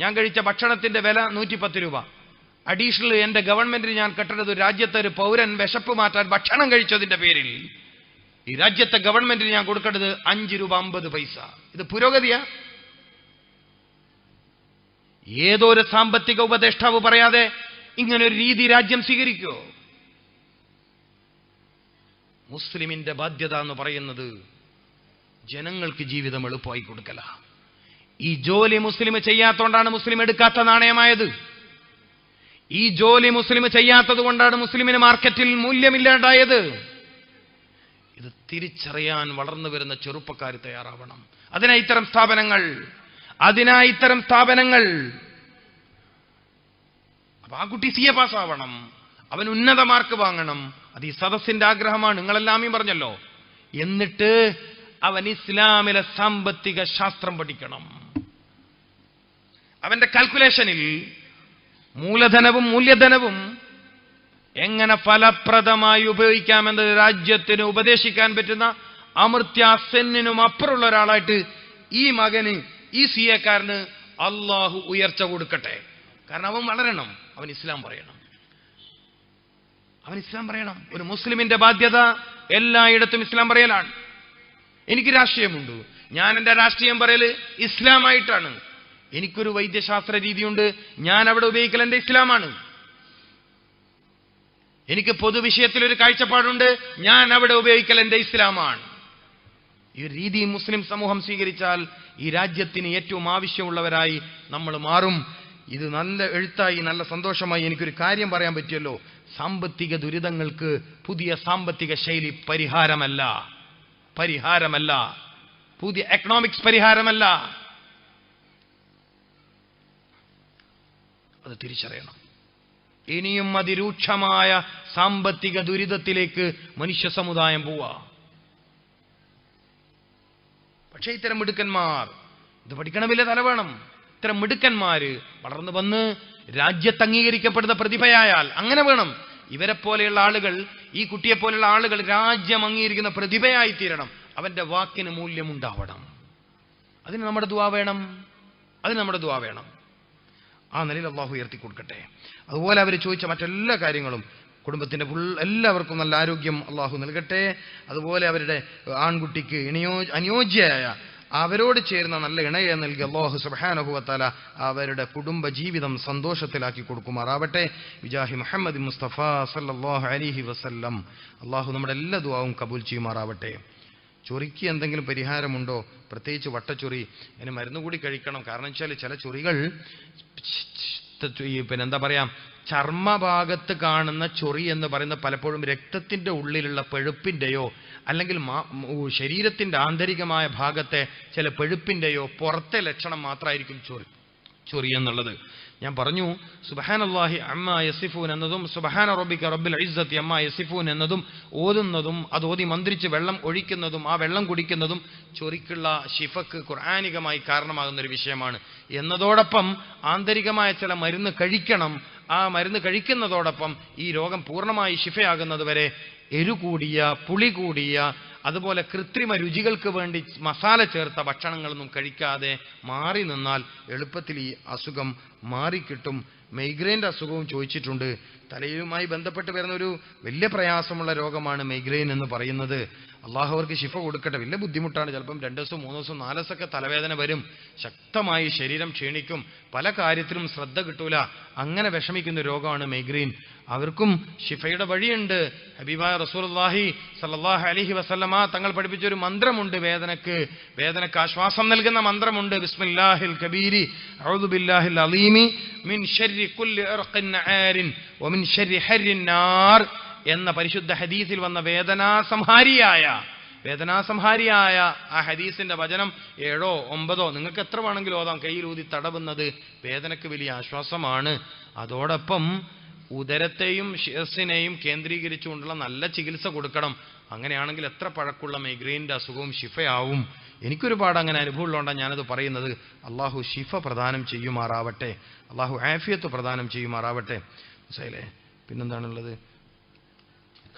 S1: ഞാൻ കഴിച്ച ഭക്ഷണത്തിന്റെ വില നൂറ്റി പത്ത് രൂപ. അഡീഷണൽ എന്റെ ഗവൺമെന്റിന് ഞാൻ കെട്ടത് രാജ്യത്തെ ഒരു പൗരൻ വിശപ്പ് മാറ്റാൻ ഭക്ഷണം കഴിച്ചതിന്റെ പേരിൽ. ഈ രാജ്യത്തെ ഗവൺമെന്റിന് ഞാൻ കൊടുക്കേണ്ടത് അഞ്ച് രൂപ അമ്പത് പൈസ. ഇത് പുരോഗതിയാ? ഏതോ ഒരു സാമ്പത്തിക ഉപദേഷ്ടാവ് പറയാതെ ഇങ്ങനെ ഒരു രീതി രാജ്യം സ്വീകരിക്കോ? മുസ്ലിമിന്റെ ബാധ്യത എന്ന് പറയുന്നത് ജനങ്ങൾക്ക് ജീവിതം എളുപ്പമായി കൊടുക്കല. ഈ ജോലി മുസ്ലിം ചെയ്യാത്തതുകൊണ്ടാണ് മുസ്ലിം എടുക്കാത്ത നാണയമായത്. ഈ ജോലി മുസ്ലിം ചെയ്യാത്തത് കൊണ്ടാണ് മുസ്ലിമിന് മാർക്കറ്റിൽ മൂല്യമില്ലാണ്ടായത്. ഇത് തിരിച്ചറിയാൻ വളർന്നു വരുന്ന ചെറുപ്പക്കാർ തയ്യാറാവണം. അതിനായി ഇത്തരം സ്ഥാപനങ്ങൾ അതിനായി ഇത്തരം സ്ഥാപനങ്ങൾ. അപ്പൊ ആ കുട്ടി സി എ പാസ് ആവണം അവൻ ഉന്നത മാർക്ക് വാങ്ങണം. അത് ഈ സദസ്സിന്റെ ആഗ്രഹമാണ്. നിങ്ങളെല്ലാമേ പറഞ്ഞല്ലോ. എന്നിട്ട് അവൻ ഇസ്ലാമിലെ സാമ്പത്തിക ശാസ്ത്രം പഠിക്കണം. അവന്റെ കാൽക്കുലേഷനിൽ മൂലധനവും മൂല്യധനവും എങ്ങനെ ഫലപ്രദമായി ഉപയോഗിക്കാമെന്നത് രാജ്യത്തിന് ഉപദേശിക്കാൻ പറ്റുന്ന അമൃത്യ സെന്നിനും അപ്പുറമുള്ള ഒരാളായിട്ട് ഈ മകന് ഈ സി എക്കാരന് അള്ളാഹു ഉയർച്ച കൊടുക്കട്ടെ. കാരണം അവൻ വളരണം. അവൻ ഇസ്ലാം പറയണം. അവൻ ഇസ്ലാം പറയണം. ഒരു മുസ്ലിമിന്റെ ബാധ്യത എല്ലായിടത്തും ഇസ്ലാം പറയലാണ്. എനിക്ക് രാഷ്ട്രീയമുണ്ട്. ഞാൻ എന്റെ രാഷ്ട്രീയം പറയൽ ഇസ്ലാമായിട്ടാണ്. എനിക്കൊരു വൈദ്യശാസ്ത്ര രീതിയുണ്ട്. ഞാൻ അവിടെ ഉപയോഗിക്കൽ എന്റെ ഇസ്ലാമാണ്. എനിക്ക് പൊതുവിഷയത്തിൽ ഒരു കാഴ്ചപ്പാടുണ്ട്. ഞാൻ അവിടെ ഉപയോഗിക്കൽ എന്റെ ഇസ്ലാമാണ്. ഈ രീതി മുസ്ലിം സമൂഹം സ്വീകരിച്ചാൽ ഈ രാജ്യത്തിന് ഏറ്റവും ആവശ്യമുള്ളവരായി നമ്മൾ മാറും. ഇത് നല്ല എഴുത്തായി നല്ല സന്തോഷമായി എനിക്കൊരു കാര്യം പറയാൻ പറ്റിയല്ലോ സാമ്പത്തിക ദുരിതങ്ങൾക്ക് പുതിയ സാമ്പത്തിക ശൈലി പരിഹാരമല്ല. പരിഹാരമല്ല. പുതിയ എക്കണോമിക്സ് പരിഹാരമല്ല. അത് തിരിച്ചറിയണം. ഇനിയും അതിരൂക്ഷമായ സാമ്പത്തിക ദുരിതത്തിലേക്ക് മനുഷ്യ സമുദായം പോവാ. പക്ഷേ ഇത്തരം മിടുക്കന്മാർ ഇത് പഠിക്കണമില്ല തല വേണം ഇത്തരം മിടുക്കന്മാര് വളർന്നു വന്ന് രാജ്യത്ത് അംഗീകരിക്കപ്പെടുന്ന പ്രതിഭയായാൽ അങ്ങനെ വേണം. ഇവരെ പോലെയുള്ള ആളുകൾ ഈ കുട്ടിയെ പോലെയുള്ള ആളുകൾ രാജ്യം അംഗീകരിക്കുന്ന പ്രതിഭയായി തീരണം അവന്റെ വാക്കിന് മൂല്യമുണ്ടാവണം. അതിന് നമ്മുടെ ദുവാ വേണം. അതിന് നമ്മുടെ ദുവാ വേണം. ആ നിലയിൽ അള്ളാഹു ഉയർത്തി കൊടുക്കട്ടെ അതുപോലെ അവർ ചോദിച്ച മറ്റെല്ലാ കാര്യങ്ങളും കുടുംബത്തിന്റെ ഫുൾ എല്ലാവർക്കും നല്ല ആരോഗ്യം അള്ളാഹു നൽകട്ടെ അതുപോലെ അവരുടെ ആൺകുട്ടിക്ക് ഇണയോ അനുയോജ്യയായ അവരോട് ചേരുന്ന നല്ല ഇണയെ നൽകി അള്ളാഹു സുബാനഹുവത്താല അവരുടെ കുടുംബ ജീവിതം സന്തോഷത്തിലാക്കി കൊടുക്കുമാറാവട്ടെ വിജാഹി മുഹമ്മദ് മുസ്തഫ സല്ലാഹു അലിഹി വസല്ലം അള്ളാഹു നമ്മുടെ എല്ലാ ദുവാവും കബൂൽ ചെയ്യുമാറാവട്ടെ ചൊറിക്ക് എന്തെങ്കിലും പരിഹാരമുണ്ടോ പ്രത്യേകിച്ച് വട്ടച്ചൊറി അതിന് മരുന്ന് കൂടി കഴിക്കണം കാരണം വെച്ചാൽ ചില ചൊറികൾ പിന്നെന്താ പിന്നെ എന്താ പറയാ ചർമ്മഭാഗത്ത് കാണുന്ന ചൊറി എന്ന് പറയുന്ന പലപ്പോഴും രക്തത്തിന്റെ ഉള്ളിലുള്ള പെഴുപ്പിന്റെയോ അല്ലെങ്കിൽ ശരീരത്തിന്റെ ആന്തരികമായ ഭാഗത്തെ ചില പെഴുപ്പിന്റെയോ പുറത്തെ ലക്ഷണം മാത്രമായിരിക്കും ചൊറി. ചൊറി എന്നുള്ളത്. ഞാൻ പറഞ്ഞു സുബഹാൻ അള്ളാഹി അമ്മ യസിഫൂൻ എന്നതും സുബഹാൻ റബ്ബിക റബ്ബിൽ ഇസ്സത്തി അമ്മ യസിഫൂൻ എന്നതും ഓതുന്നതും അത് ഓതി മന്ത്രിച്ച് വെള്ളം ഒഴിക്കുന്നതും ആ വെള്ളം കുടിക്കുന്നതും ചൊറിക്കുള്ള ഷിഫക്ക് ഖുർആാനികമായി കാരണമാകുന്ന ഒരു വിഷയമാണ്. എന്നതോടൊപ്പം ആന്തരികമായ ചില മരുന്ന് കഴിക്കണം ആ മരുന്ന് കഴിക്കുന്നതോടൊപ്പം ഈ രോഗം പൂർണമായി ശിഫയാകുന്നത് വരെ എരു കൂടിയ പുളി കൂടിയ അതുപോലെ കൃത്രിമ രുചികൾക്ക് വേണ്ടി മസാല ചേർത്ത ഭക്ഷണങ്ങളൊന്നും കഴിക്കാതെ മാറി നിന്നാൽ എളുപ്പത്തിൽ ഈ അസുഖം മാറിക്കിട്ടും. മൈഗ്രെയിന്റെ അസുഖവും ചോദിച്ചിട്ടുണ്ട്. തലയുമായി ബന്ധപ്പെട്ട് വരുന്ന ഒരു വലിയ പ്രയാസമുള്ള രോഗമാണ് മൈഗ്രെയിൻ എന്ന് പറയുന്നത്. അള്ളാഹു അവർക്ക് ശിഫ കൊടുക്കട്ടെ. വലിയ ബുദ്ധിമുട്ടാണ്. ചിലപ്പം രണ്ട് ദിവസം മൂന്ന് ദിവസം നാല് ദിവസമൊക്കെ തലവേദന വരും. ശക്തമായി ശരീരം ക്ഷീണിക്കും. പല കാര്യത്തിലും ശ്രദ്ധ കിട്ടൂല. അങ്ങനെ വിഷമിക്കുന്ന രോഗമാണ് മൈഗ്രെയിൻ അവർക്കും ഷിഫയുടെ വഴിയുണ്ട്. ഹബീബായ റസൂലുള്ളാഹി സല്ലല്ലാഹു അലൈഹി വസല്ലമ തങ്ങൾ പഠിപ്പിച്ച ഒരു മന്ത്രമുണ്ട് വേദനക്ക്. വേദനക്ക് ആശ്വാസം നൽകുന്ന മന്ത്രമുണ്ട്. ബിസ്മില്ലാഹിൽ കബീരി അലീമി മിൻ ശർരി കുല്ലി ഇർഖിൻ ആരിൻ വമിൻ ശർരി ഹർരിൻ നാർ. എന്ന പരിശുദ്ധ ഹദീസിൽ വന്ന വേദനാസംഹാരിയായ വേദനാസംഹാരിയായ ആ ഹദീസിന്റെ വചനം ഏഴോ ഒമ്പതോ നിങ്ങൾക്ക് എത്ര വേണമെങ്കിലും ഓതാം. കയ്യിലൂതി തടവുന്നത് വേദനയ്ക്ക് വലിയ ആശ്വാസമാണ്. അതോടൊപ്പം ഉദരത്തെയും ശിരസിനെയും കേന്ദ്രീകരിച്ചുകൊണ്ടുള്ള നല്ല ചികിത്സ കൊടുക്കണം. അങ്ങനെയാണെങ്കിൽ എത്ര പഴക്കുള്ള മൈഗ്രെയിന്റെ അസുഖവും ശിഫയാവും. എനിക്കൊരുപാട് അങ്ങനെ അനുഭവമുള്ളതുകൊണ്ടാണ് ഞാനത് പറയുന്നത്. അള്ളാഹു ശിഫ പ്രദാനം ചെയ്യുമാറാവട്ടെ. അള്ളാഹു ആഫിയത്ത് പ്രദാനം ചെയ്യുമാറാവട്ടെ. മനസ്സിലായില്ലേ? പിന്നെന്താണുള്ളത്?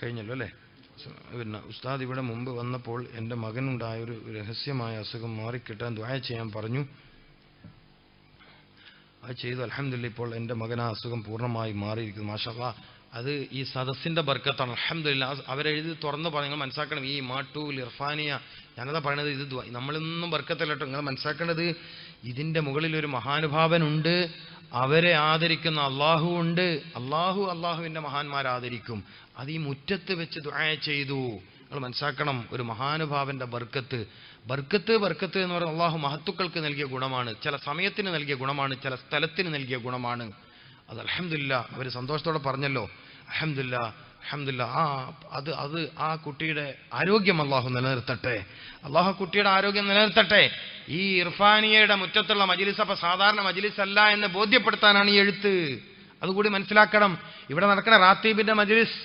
S1: കഴിഞ്ഞല്ലോ അല്ലേ? പിന്നെ ഉസ്താദ് ഇവിടെ മുമ്പ് വന്നപ്പോൾ എന്റെ മകനുണ്ടായ ഒരു രഹസ്യമായ അസുഖം മാറിക്കിട്ടാൻ ദ്വായ ചെയ്യാൻ പറഞ്ഞു. അത് ചെയ്തു. അലഹമില്ല ഇപ്പോൾ എന്റെ മകൻ ആ അസുഖം പൂർണമായി മാറിയിരിക്കുന്നു. മാഷാ അത് ഈ സദസ്സിന്റെ ബർക്കത്താണ്. അലഹമില്ല അവരെഴുതി തുറന്ന് പറഞ്ഞു നിങ്ങൾ മനസ്സിലാക്കണം. ഈ മാട്ടൂൽ ഇർഫാനിയ ഞാനതാ പറയണത് ഇത് നമ്മളിന്നും ബർക്കത്തല്ല നിങ്ങൾ മനസ്സാക്കേണ്ടത് ഇതിന്റെ മുകളിൽ ഒരു മഹാനുഭാവനുണ്ട്. അവരെ ആദരിക്കുന്ന അള്ളാഹു ഉണ്ട്. അള്ളാഹു അള്ളാഹുവിന്റെ മഹാന്മാരെ ആദരിക്കും അത് ഈ മുറ്റത്ത് വെച്ച് ദുആ ചെയ്തു. നിങ്ങൾ മനസ്സാക്കണം ഒരു മഹാനുഭാവന്റെ ബർക്കത്ത്. ബർക്കത്ത് ബർക്കത്ത് എന്ന് പറയുന്നത് അള്ളാഹു മഹത്തുക്കൾക്ക് നൽകിയ ഗുണമാണ്. ചില സമയത്തിന് നൽകിയ ഗുണമാണ് ചില സ്ഥലത്തിന് നൽകിയ ഗുണമാണ്. അത് അലഹമില്ല അവർ സന്തോഷത്തോടെ പറഞ്ഞല്ലോ. അലഹമില്ല അലഹമില്ല ആ അത് അത് ആ കുട്ടിയുടെ ആരോഗ്യം അള്ളാഹു നിലനിർത്തട്ടെ. അള്ളാഹു കുട്ടിയുടെ ആരോഗ്യം നിലനിർത്തട്ടെ. ഈ ഇർഫാനിയയുടെ മുറ്റത്തുള്ള മജിലിസ് അപ്പൊ സാധാരണ മജിലിസ് അല്ല എന്ന് ബോധ്യപ്പെടുത്താനാണ് ഈ എഴുത്ത്. അതുകൂടി മനസ്സിലാക്കണം. ഇവിടെ നടക്കുന്ന റാത്തീബിന്റെ മജിലിസ്.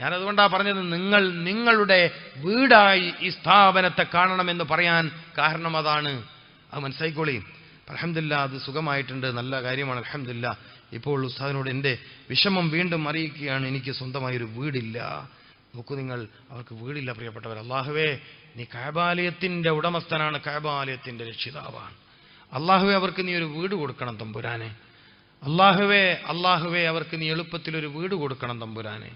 S1: ഞാൻ അതുകൊണ്ടാണ് പറഞ്ഞത് നിങ്ങൾ നിങ്ങളുടെ വീടായി ഈ സ്ഥാപനത്തെ കാണണമെന്ന് പറയാൻ കാരണം അതാണ്. അത് മനസ്സിലായിക്കോളി. അലഹമില്ല അത് സുഖമായിട്ടുണ്ട്. നല്ല കാര്യമാണ് അലഹമില്ല ഇപ്പോൾ ഉസ്താദിനോട് എന്റെ വിഷമം വീണ്ടും അറിയിക്കുകയാണ് എനിക്ക് സ്വന്തമായി ഒരു വീടില്ല. നോക്കൂ നിങ്ങൾ അവർക്ക് വീടില്ല പ്രിയപ്പെട്ടവർ അള്ളാഹുവേ നീ കാബാലയത്തിന്റെ ഉടമസ്ഥനാണ് കാബാലയത്തിന്റെ രക്ഷിതാവാണ്. അള്ളാഹുവേ അവർക്ക് നീ ഒരു വീട് കൊടുക്കണം തമ്പുരാനെ. അള്ളാഹുവേ അള്ളാഹുവേ അവർക്ക് നീ എളുപ്പത്തിൽ ഒരു വീട് കൊടുക്കണം തമ്പുരാനെ.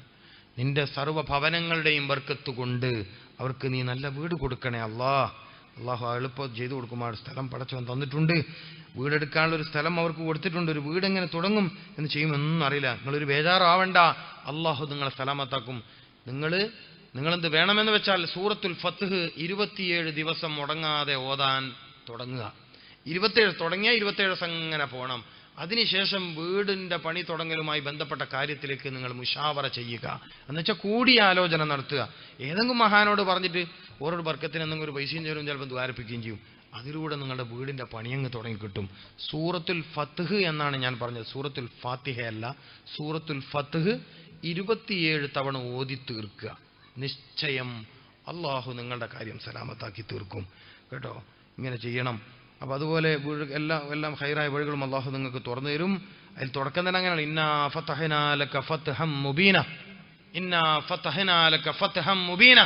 S1: നിന്റെ സർവ ഭവനങ്ങളുടെയും ബർക്കത്ത് കൊണ്ട് അവർക്ക് നീ നല്ല വീട് കൊടുക്കണേ അള്ളാഹ് അള്ളാഹു എളുപ്പം ചെയ്തു കൊടുക്കുമ്പോൾ സ്ഥലം പടച്ചവൻ തന്നിട്ടുണ്ട്. വീടെടുക്കാനുള്ള ഒരു സ്ഥലം അവർക്ക് കൊടുത്തിട്ടുണ്ട്. ഒരു വീട് എങ്ങനെ തുടങ്ങും എന്ന് ചെയ്യുമെന്നൊന്നും അറിയില്ല. നിങ്ങളൊരു ബേജാറാവണ്ട. അള്ളാഹു നിങ്ങളെ സലാമത്താക്കും. നിങ്ങൾ നിങ്ങളെന്ത് വേണമെന്ന് വെച്ചാൽ സൂറത്തുൽ ഫത്ത്ഹ് ഇരുപത്തിയേഴ് ദിവസം മുടങ്ങാതെ ഓതാൻ തുടങ്ങുക. ഇരുപത്തേഴ് തുടങ്ങിയ ഇരുപത്തേഴ് അങ്ങനെ പോകണം അതിനുശേഷം വീടിന്റെ പണി തുടങ്ങലുമായി ബന്ധപ്പെട്ട കാര്യത്തിലേക്ക് നിങ്ങൾ മുഷാവറ ചെയ്യുക. എന്നുവെച്ചാൽ കൂടിയാലോചന നടത്തുക. ഏതെങ്കിലും മഹാനോട് പറഞ്ഞിട്ട് ഓരോ ബർക്കത്തിന് എന്തെങ്കിലും ഒരു പൈസയും ചേരും ചിലപ്പോൾ ദ്വാരിപ്പിക്കുകയും ചെയ്യും. അതിലൂടെ നിങ്ങളുടെ വീടിന്റെ പണിയങ്ങ് തുടങ്ങി കിട്ടും സൂറത്തുൽ ഫത്ത്ഹ് എന്നാണ് ഞാൻ പറഞ്ഞത്. സൂറത്തുൽ ഫാത്തിഹ അല്ല സൂറത്തുൽ ഫത്ത്ഹ് ഇരുപത്തിയേഴ് തവണ ഓതി തീർക്കുക. നിശ്ചയം അള്ളാഹു നിങ്ങളുടെ കാര്യം സലാമത്താക്കി തീർക്കും. കേട്ടോ? ഇങ്ങനെ ചെയ്യണം. അപ്പൊ അതുപോലെ എല്ലാ എല്ലാം ഹൈറായ വഴികളും അള്ളാഹു നിങ്ങൾക്ക് തുറന്നു തരും. അതിൽ തുടക്കം തന്നെ അങ്ങനെയാണ്. ഇന്നാ ഫതഹനാലക ഫത്ഹം മുബീന. ഇന്നാ ഫതഹനാലക ഫത്ഹം മുബീന.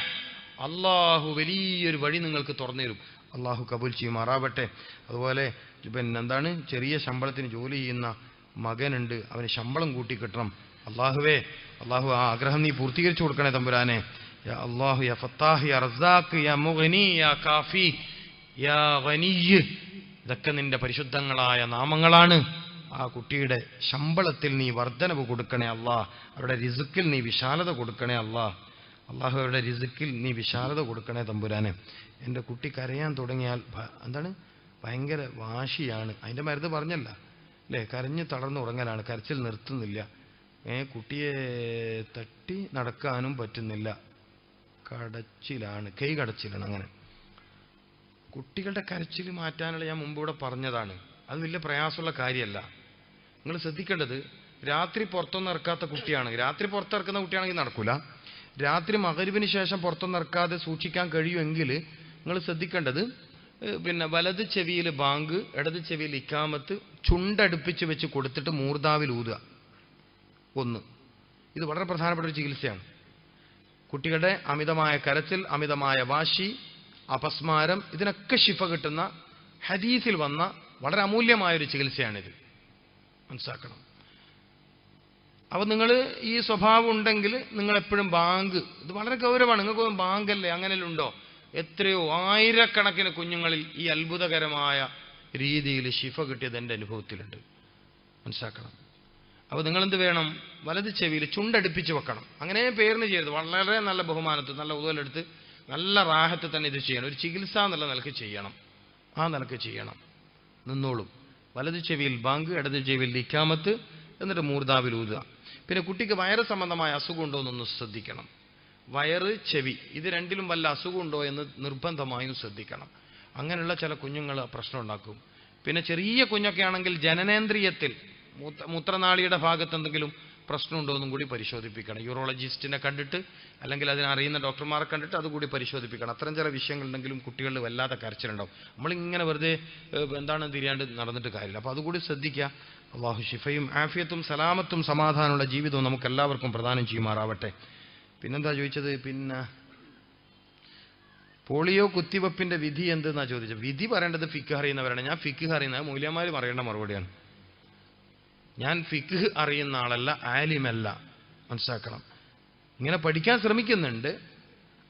S1: അള്ളാഹു വലിയൊരു വഴി നിങ്ങൾക്ക് തുറന്നു തരും. അള്ളാഹു കബൂൽ ചെയ്യുമാറാവട്ടെ. അതുപോലെ പിന്നെ എന്താണ്? ചെറിയ ശമ്പളത്തിന് ജോലി ചെയ്യുന്ന മകനുണ്ട്. അവന് ശമ്പളം കൂട്ടി കിട്ടണം അള്ളാഹുവേ അള്ളാഹു ആ ആഗ്രഹം നീ പൂർത്തീകരിച്ചു കൊടുക്കണേ തമ്പുരാനെ. അള്ളാഹു യാ ഫത്താഹ് യാ റസാഖ് യാ മുഗ്നി യാ കാഫി യാ വനിയ് ഇതൊക്കെ നിന്റെ പരിശുദ്ധങ്ങളായ നാമങ്ങളാണ്. ആ കുട്ടിയുടെ ശമ്പളത്തിൽ നീ വർധനവ് കൊടുക്കണേ അള്ളാഹ്. അവരുടെ റിസുക്കിൽ നീ വിശാലത കൊടുക്കണേ അള്ളാഹു. അവരുടെ രിസുക്കിൽ നീ വിശാലത കൊടുക്കണേ തമ്പുരാനെ. എന്റെ കുട്ടി കരയാൻ തുടങ്ങിയാൽ എന്താണ്? ഭയങ്കര വാശിയാണ്. അതിന്റെ മരുന്ന് പറഞ്ഞല്ല. അല്ലേ കരഞ്ഞ് തളർന്ന് ഉറങ്ങലാണ്. കരച്ചിൽ നിർത്തുന്നില്ല. ഏ കുട്ടിയെ തട്ടി നടക്കാനും പറ്റുന്നില്ല. കടച്ചിലാണ്. കൈ കടച്ചിലാണ് അങ്ങനെ. കുട്ടികളുടെ കരച്ചിൽ മാറ്റാനുള്ള ഞാൻ മുമ്പ് ഇവിടെ പറഞ്ഞതാണ്. അത് വലിയ പ്രയാസമുള്ള കാര്യമല്ല. നിങ്ങൾ ശ്രദ്ധിക്കേണ്ടത് രാത്രി പുറത്തൊന്നും ഇറക്കാത്ത കുട്ടിയാണ്. രാത്രി പുറത്തിറക്കുന്ന കുട്ടിയാണെങ്കിൽ നടക്കൂല. രാത്രി മകരുവിന് ശേഷം പുറത്തൊന്നും ഇറക്കാതെ സൂക്ഷിക്കാൻ കഴിയുമെങ്കിൽ നിങ്ങൾ ശ്രദ്ധിക്കേണ്ടത് പിന്നെ വലത് ചെവിയിൽ ബാങ്ക് ഇടത് ചെവിയിൽ ഇക്കാമത്ത് ചുണ്ടടുപ്പിച്ച് വെച്ച് കൊടുത്തിട്ട് മൂർദാവിൽ ഊതുക. ഒന്ന്. ഇത് വളരെ പ്രധാനപ്പെട്ട ഒരു ചികിത്സയാണ്. കുട്ടികളുടെ അമിതമായ കരച്ചിൽ അമിതമായ വാശി അപസ്മാരം ഇതിനൊക്കെ ശിഫ കിട്ടുന്ന ഹദീസിൽ വന്ന വളരെ അമൂല്യമായൊരു ചികിത്സയാണിത്. മനസ്സിലാക്കണം. അപ്പൊ നിങ്ങൾ ഈ സ്വഭാവം ഉണ്ടെങ്കിൽ നിങ്ങൾ എപ്പോഴും ബാങ്ക്. ഇത് വളരെ ഗൗരവമാണ്. നിങ്ങൾക്ക് ബാങ്കല്ലേ? അങ്ങനെയല്ല ഉണ്ടോ? എത്രയോ ആയിരക്കണക്കിന് കുഞ്ഞുങ്ങളിൽ ഈ അത്ഭുതകരമായ രീതിയിൽ ശിഫ കിട്ടിയത് എന്റെ അനുഭവത്തിലുണ്ട്. മനസ്സിലാക്കണം? അപ്പോൾ നിങ്ങളെന്ത് വേണം? വലത് ചെവിയിൽ ചുണ്ടടുപ്പിച്ച് വെക്കണം. അങ്ങനെ പേരിന് ചെയ്യരുത്. വളരെ നല്ല ബഹുമാനത്ത് നല്ല ഉതലെടുത്ത് നല്ല റാഹത്ത് തന്നെ ഇത് ചെയ്യണം. ഒരു ചികിത്സ എന്നുള്ള നിലയ്ക്ക് ചെയ്യണം. ആ നിലയ്ക്ക് ചെയ്യണം. നിന്നോളും. വലത് ചെവിയിൽ ബാങ്ക് ഇടത് ചെവിയിൽ ലിക്കാമത്ത് എന്നിട്ട് മൂർദാവിൽ ഊതുക. പിന്നെ കുട്ടിക്ക് വയറ് സംബന്ധമായ അസുഖം ഉണ്ടോ എന്നൊന്ന് ശ്രദ്ധിക്കണം. വയറ് ചെവി ഇത് രണ്ടിലും വല്ല അസുഖമുണ്ടോ എന്ന് നിർബന്ധമായും ശ്രദ്ധിക്കണം. അങ്ങനെയുള്ള ചില കുഞ്ഞുങ്ങൾ പ്രശ്നം ഉണ്ടാക്കും പിന്നെ ചെറിയ കുഞ്ഞൊക്കെ ആണെങ്കിൽ ജനനേന്ദ്രിയത്തിൽ മൂത്ര മൂത്രനാളിയുടെ ഭാഗത്ത് എന്തെങ്കിലും പ്രശ്നമുണ്ടോ എന്നും കൂടി പരിശോധിപ്പിക്കണം. യൂറോളജിസ്റ്റിനെ കണ്ടിട്ട് അല്ലെങ്കിൽ അതിനറിയുന്ന ഡോക്ടർമാരെ കണ്ടിട്ട് അതുകൂടി പരിശോധിപ്പിക്കണം. അത്തരം ചില വിഷയങ്ങളുണ്ടെങ്കിലും കുട്ടികളിൽ വല്ലാത്ത കരച്ചിലുണ്ടാവും. നമ്മളിങ്ങനെ വെറുതെ എന്താണ് തിരിയാണ്ട് നടന്നിട്ട് കാര്യമില്ല. അപ്പോൾ അതുകൂടി ശ്രദ്ധിക്കുക. അള്ളാഹു ഷിഫയും ആഫിയത്തും സലാമത്തും സമാധാനമുള്ള ജീവിതവും നമുക്ക് എല്ലാവർക്കും പ്രദാനം ചെയ്യുമാറാവട്ടെ. പിന്നെന്താ ചോദിച്ചത്? പിന്നെ പോളിയോ കുത്തിവെപ്പിന്റെ വിധി എന്തെന്നാ ചോദിച്ചത്? വിധി പറയേണ്ടത് ഫിക്ക് അറിയുന്നവരാണ്. ഞാൻ ഫിക്ക് അറിയുന്നത് മൂല്യന്മാർ പറയേണ്ട മറുപടിയാണ്. ഞാൻ ഫിഖ് അറിയുന്ന ആളല്ല ആലിമല്ല. മനസ്സിലാക്കണം. ഇങ്ങനെ പഠിക്കാൻ ശ്രമിക്കുന്നുണ്ട്.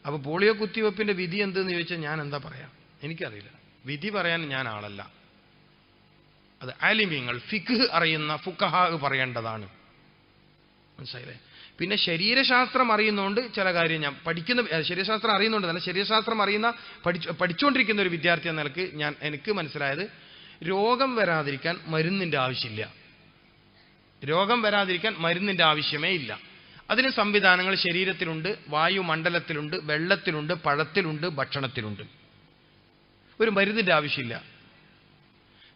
S1: അപ്പോൾ പോളിയോ കുത്തിവെപ്പിന്റെ വിധി എന്തെന്ന് ചോദിച്ചാൽ ഞാൻ എന്താ പറയാം? എനിക്കറിയില്ല. വിധി പറയാൻ ഞാൻ ആളല്ല. അത് ആലിമ്യങ്ങൾ ഫിഖ് അറിയുന്ന ഫുക്കഹ പറയേണ്ടതാണ്. മനസ്സിലായില്ലേ? പിന്നെ ശരീരശാസ്ത്രം അറിയുന്നതുകൊണ്ട് ചില കാര്യം ഞാൻ പഠിക്കുന്ന ശരീരശാസ്ത്രം അറിയുന്നുണ്ട് അല്ല ശരീരശാസ്ത്രം അറിയുന്ന പഠിച്ചു പഠിച്ചുകൊണ്ടിരിക്കുന്ന ഒരു വിദ്യാർത്ഥി എന്ന നിലയ്ക്ക് ഞാൻ എനിക്ക് മനസ്സിലായത് രോഗം വരാതിരിക്കാൻ മരുന്നിന്റെ ആവശ്യമില്ല. രോഗം വരാതിരിക്കാൻ മരുന്നിന്റെ ആവശ്യമേ ഇല്ല. അതിന് സംവിധാനങ്ങൾ ശരീരത്തിലുണ്ട് വായുമണ്ഡലത്തിലുണ്ട് വെള്ളത്തിലുണ്ട് പഴത്തിലുണ്ട് ഭക്ഷണത്തിലുണ്ട്. ഒരു മരുന്നിന്റെ ആവശ്യമില്ല.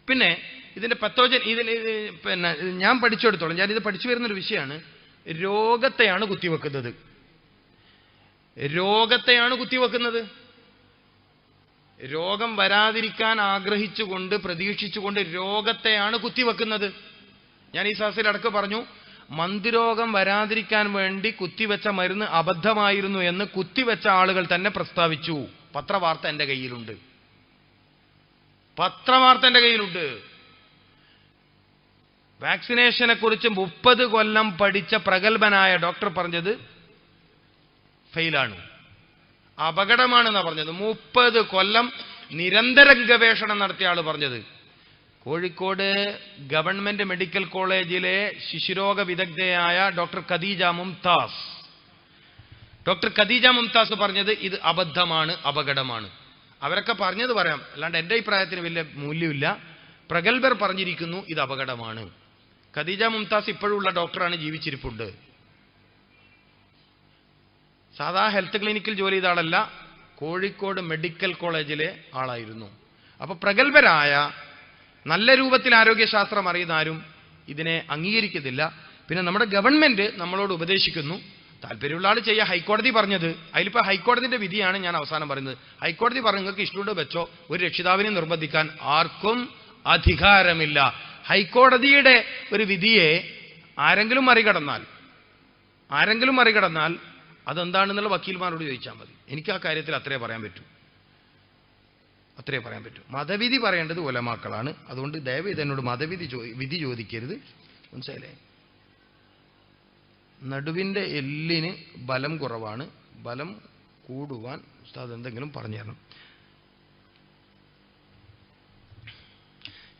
S1: പിന്നെ ഇതിന്റെ പത്തോജൻ ഇതിൽ പിന്നെ ഞാൻ പഠിച്ചെടുത്തോളം ഞാൻ ഇത് പഠിച്ചു വരുന്നൊരു വിഷയമാണ് രോഗത്തെയാണ് കുത്തിവെക്കുന്നത്. രോഗത്തെയാണ് കുത്തിവെക്കുന്നത്. രോഗം വരാതിരിക്കാൻ ആഗ്രഹിച്ചുകൊണ്ട് പ്രതീക്ഷിച്ചുകൊണ്ട് രോഗത്തെയാണ് കുത്തിവെക്കുന്നത്. ഞാൻ ഈ സഹസിൽ അടക്ക് പറഞ്ഞു മന്ദിരോഗം വരാതിരിക്കാൻ വേണ്ടി കുത്തിവെച്ച മരുന്ന് അബദ്ധമായിരുന്നു എന്ന് കുത്തിവെച്ച ആളുകൾ തന്നെ പ്രസ്താവിച്ചു. പത്രവാർത്ത എന്റെ കയ്യിലുണ്ട്. പത്രവാർത്ത എന്റെ കയ്യിലുണ്ട്. വാക്സിനേഷനെ കുറിച്ച് മുപ്പത് കൊല്ലം പഠിച്ച പ്രഗത്ഭനായ ഡോക്ടർ പറഞ്ഞത് ഫെയിലാണ്. അപകടമാണെന്നാ പറഞ്ഞത്. മുപ്പത് കൊല്ലം നിരന്തരം ഗവേഷണം നടത്തിയ ആൾ പറഞ്ഞത്. കോഴിക്കോട് ഗവൺമെന്റ് മെഡിക്കൽ കോളേജിലെ ശിശുരോഗ വിദഗ്ധയായ ഡോക്ടർ ഖദീജ മുംതാസ്. ഡോക്ടർ ഖദീജ മുംതാസ് പറഞ്ഞത് ഇത് അബദ്ധമാണ് അപകടമാണ്. അവരൊക്കെ പറഞ്ഞത് പറയാം. അല്ലാണ്ട് എന്റെ അഭിപ്രായത്തിന് വലിയ മൂല്യമില്ല. പ്രഗത്ഭർ പറഞ്ഞിരിക്കുന്നു ഇത് അപകടമാണ്. ഖദീജ മുംതാസ് ഇപ്പോഴുള്ള ഡോക്ടറാണ് ജീവിച്ചിരിപ്പുണ്ട്. സാധാ ഹെൽത്ത് ക്ലിനിക്കിൽ ജോലി ചെയ്ത ആളല്ല കോഴിക്കോട് മെഡിക്കൽ കോളേജിലെ ആളായിരുന്നു. അപ്പൊ പ്രഗത്ഭരായ നല്ല രൂപത്തിൽ ആരോഗ്യശാസ്ത്രം അറിയുന്ന ആരും ഇതിനെ അംഗീകരിക്കുന്നില്ല പിന്നെ നമ്മുടെ ഗവൺമെന്റ് നമ്മളോട് ഉപദേശിക്കുന്നു. താല്പര്യമുള്ള ആൾ ചെയ്യുക ഹൈക്കോടതി പറഞ്ഞത്. അതിലിപ്പോൾ ഹൈക്കോടതിന്റെ വിധിയാണ് ഞാൻ അവസാനം പറയുന്നത്. ഹൈക്കോടതി പറഞ്ഞു നിങ്ങൾക്ക് ഇഷ്ടമുണ്ട് വെച്ചോ ഒരു രക്ഷിതാവിനെ നിർബന്ധിക്കാൻ ആർക്കും അധികാരമില്ല. ഹൈക്കോടതിയുടെ ഒരു വിധിയെ ആരെങ്കിലും മറികടന്നാൽ ആരെങ്കിലും മറികടന്നാൽ അതെന്താണെന്നുള്ള വക്കീൽമാരോട് ചോദിച്ചാൽ മതി. എനിക്ക് ആ കാര്യത്തിൽ അത്രേ പറയാൻ പറ്റൂ. അത്രേ പറയാൻ പറ്റൂ. മതവിധി പറയേണ്ടത് ഒലമാക്കളാണ് അതുകൊണ്ട് ദയവ് ഇതെന്നോട് മതവിധി വിധി ചോദിക്കരുത്. മനസ്സിലായില്ലേ? നടുവിന്റെ എല്ലിന് ബലം കുറവാണ്. ബലം കൂടുവാൻ ഉസ്താദ് എന്തെങ്കിലും പറഞ്ഞു തരണം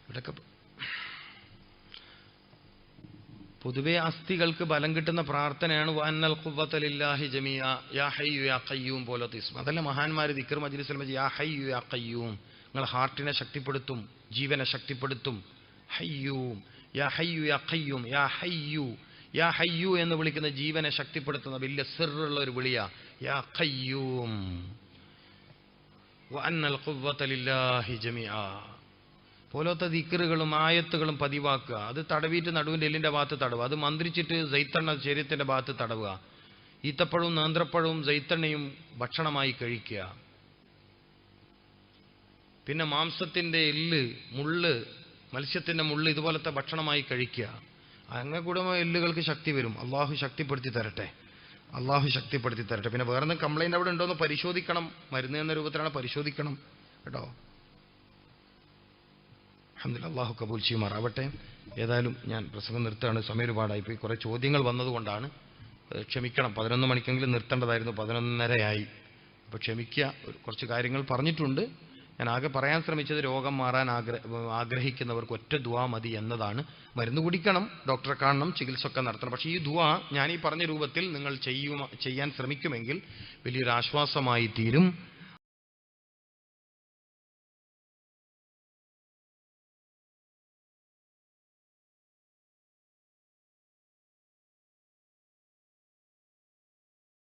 S1: ഇവിടൊക്കെ പൊതുവെ അസ്ഥികൾക്ക് ബലം കിട്ടുന്ന പ്രാർത്ഥനയാണ് യാ ഹയ്യു യാ പോലത്തെ ഇസ്മ. അതല്ല വെച്ച് യാ ഹയ്യു യാ നിങ്ങൾ ഹാർട്ടിനെ ശക്തിപ്പെടുത്തും ജീവനെ ശക്തിപ്പെടുത്തും. യാ ഹയ്യു യാ യാ ഹയ്യു യാ ഹയ്യു എന്ന് വിളിക്കുന്ന ജീവനെ ശക്തിപ്പെടുത്തുന്ന വലിയ സിറുള്ള ഒരു വിളിയാ യാ പോലത്തെ ദിക്കറുകളും ആയത്തുകളും പതിവാക്കുക. അത് തടവിയിട്ട് നടുവിന്റെ എല്ലിന്റെ ഭാഗത്ത് തടവുക. അത് മന്ത്രിച്ചിട്ട് സൈത്തണ്ണ ശരീരത്തിന്റെ ഭാഗത്ത് തടവുക. ഈത്തപ്പഴവും നേന്ത്രപ്പഴവും സൈത്തണ്ണയും ഭക്ഷണമായി കഴിക്കുക. പിന്നെ മാംസത്തിന്റെ എല്ല് മുള്ള് മത്സ്യത്തിന്റെ മുള്ള് ഇതുപോലത്തെ ഭക്ഷണമായി കഴിക്കുക. അങ്ങനെ കൂടെ എല്ലുകൾക്ക് ശക്തി വരും. അള്ളാഹു ശക്തിപ്പെടുത്തി തരട്ടെ. അള്ളാഹു ശക്തിപ്പെടുത്തി തരട്ടെ. പിന്നെ വേറെ എന്തെങ്കിലും കംപ്ലൈന്റ് അവിടെ ഉണ്ടോ എന്ന് പരിശോധിക്കണം. മരുന്ന് എന്ന രൂപത്തിലാണ് പരിശോധിക്കണം. കേട്ടോ? അഹമ്മദില്ല അള്ളാഹു കബൂൽ ചെയ്യുമാറാവട്ടെ. ഏതായാലും ഞാൻ പ്രസംഗം നിർത്തുകയാണ്. സമയം ഒരുപാടായിപ്പോയി കുറേ ചോദ്യങ്ങൾ വന്നതുകൊണ്ടാണ് ക്ഷമിക്കണം. പതിനൊന്ന് മണിക്കെങ്കിലും നിർത്തേണ്ടതായിരുന്നു. പതിനൊന്നരയായി. അപ്പോൾ ക്ഷമിക്കുക. കുറച്ച് കാര്യങ്ങൾ പറഞ്ഞിട്ടുണ്ട്. ഞാൻ ആകെ പറയാൻ ശ്രമിച്ചത് രോഗം മാറാൻ ആഗ്ര ആഗ്രഹിക്കുന്നവർക്ക് ഒറ്റ ദുവാ മതി എന്നതാണ്. മരുന്ന് കുടിക്കണം ഡോക്ടറെ കാണണം ചികിത്സ ഒക്കെ നടത്തണം. പക്ഷേ ഈ ദുവാ ഞാൻ ഈ പറഞ്ഞ രൂപത്തിൽ നിങ്ങൾ ചെയ്യുമ ചെയ്യാൻ ശ്രമിക്കുമെങ്കിൽ വലിയൊരു ആശ്വാസമായി തീരും.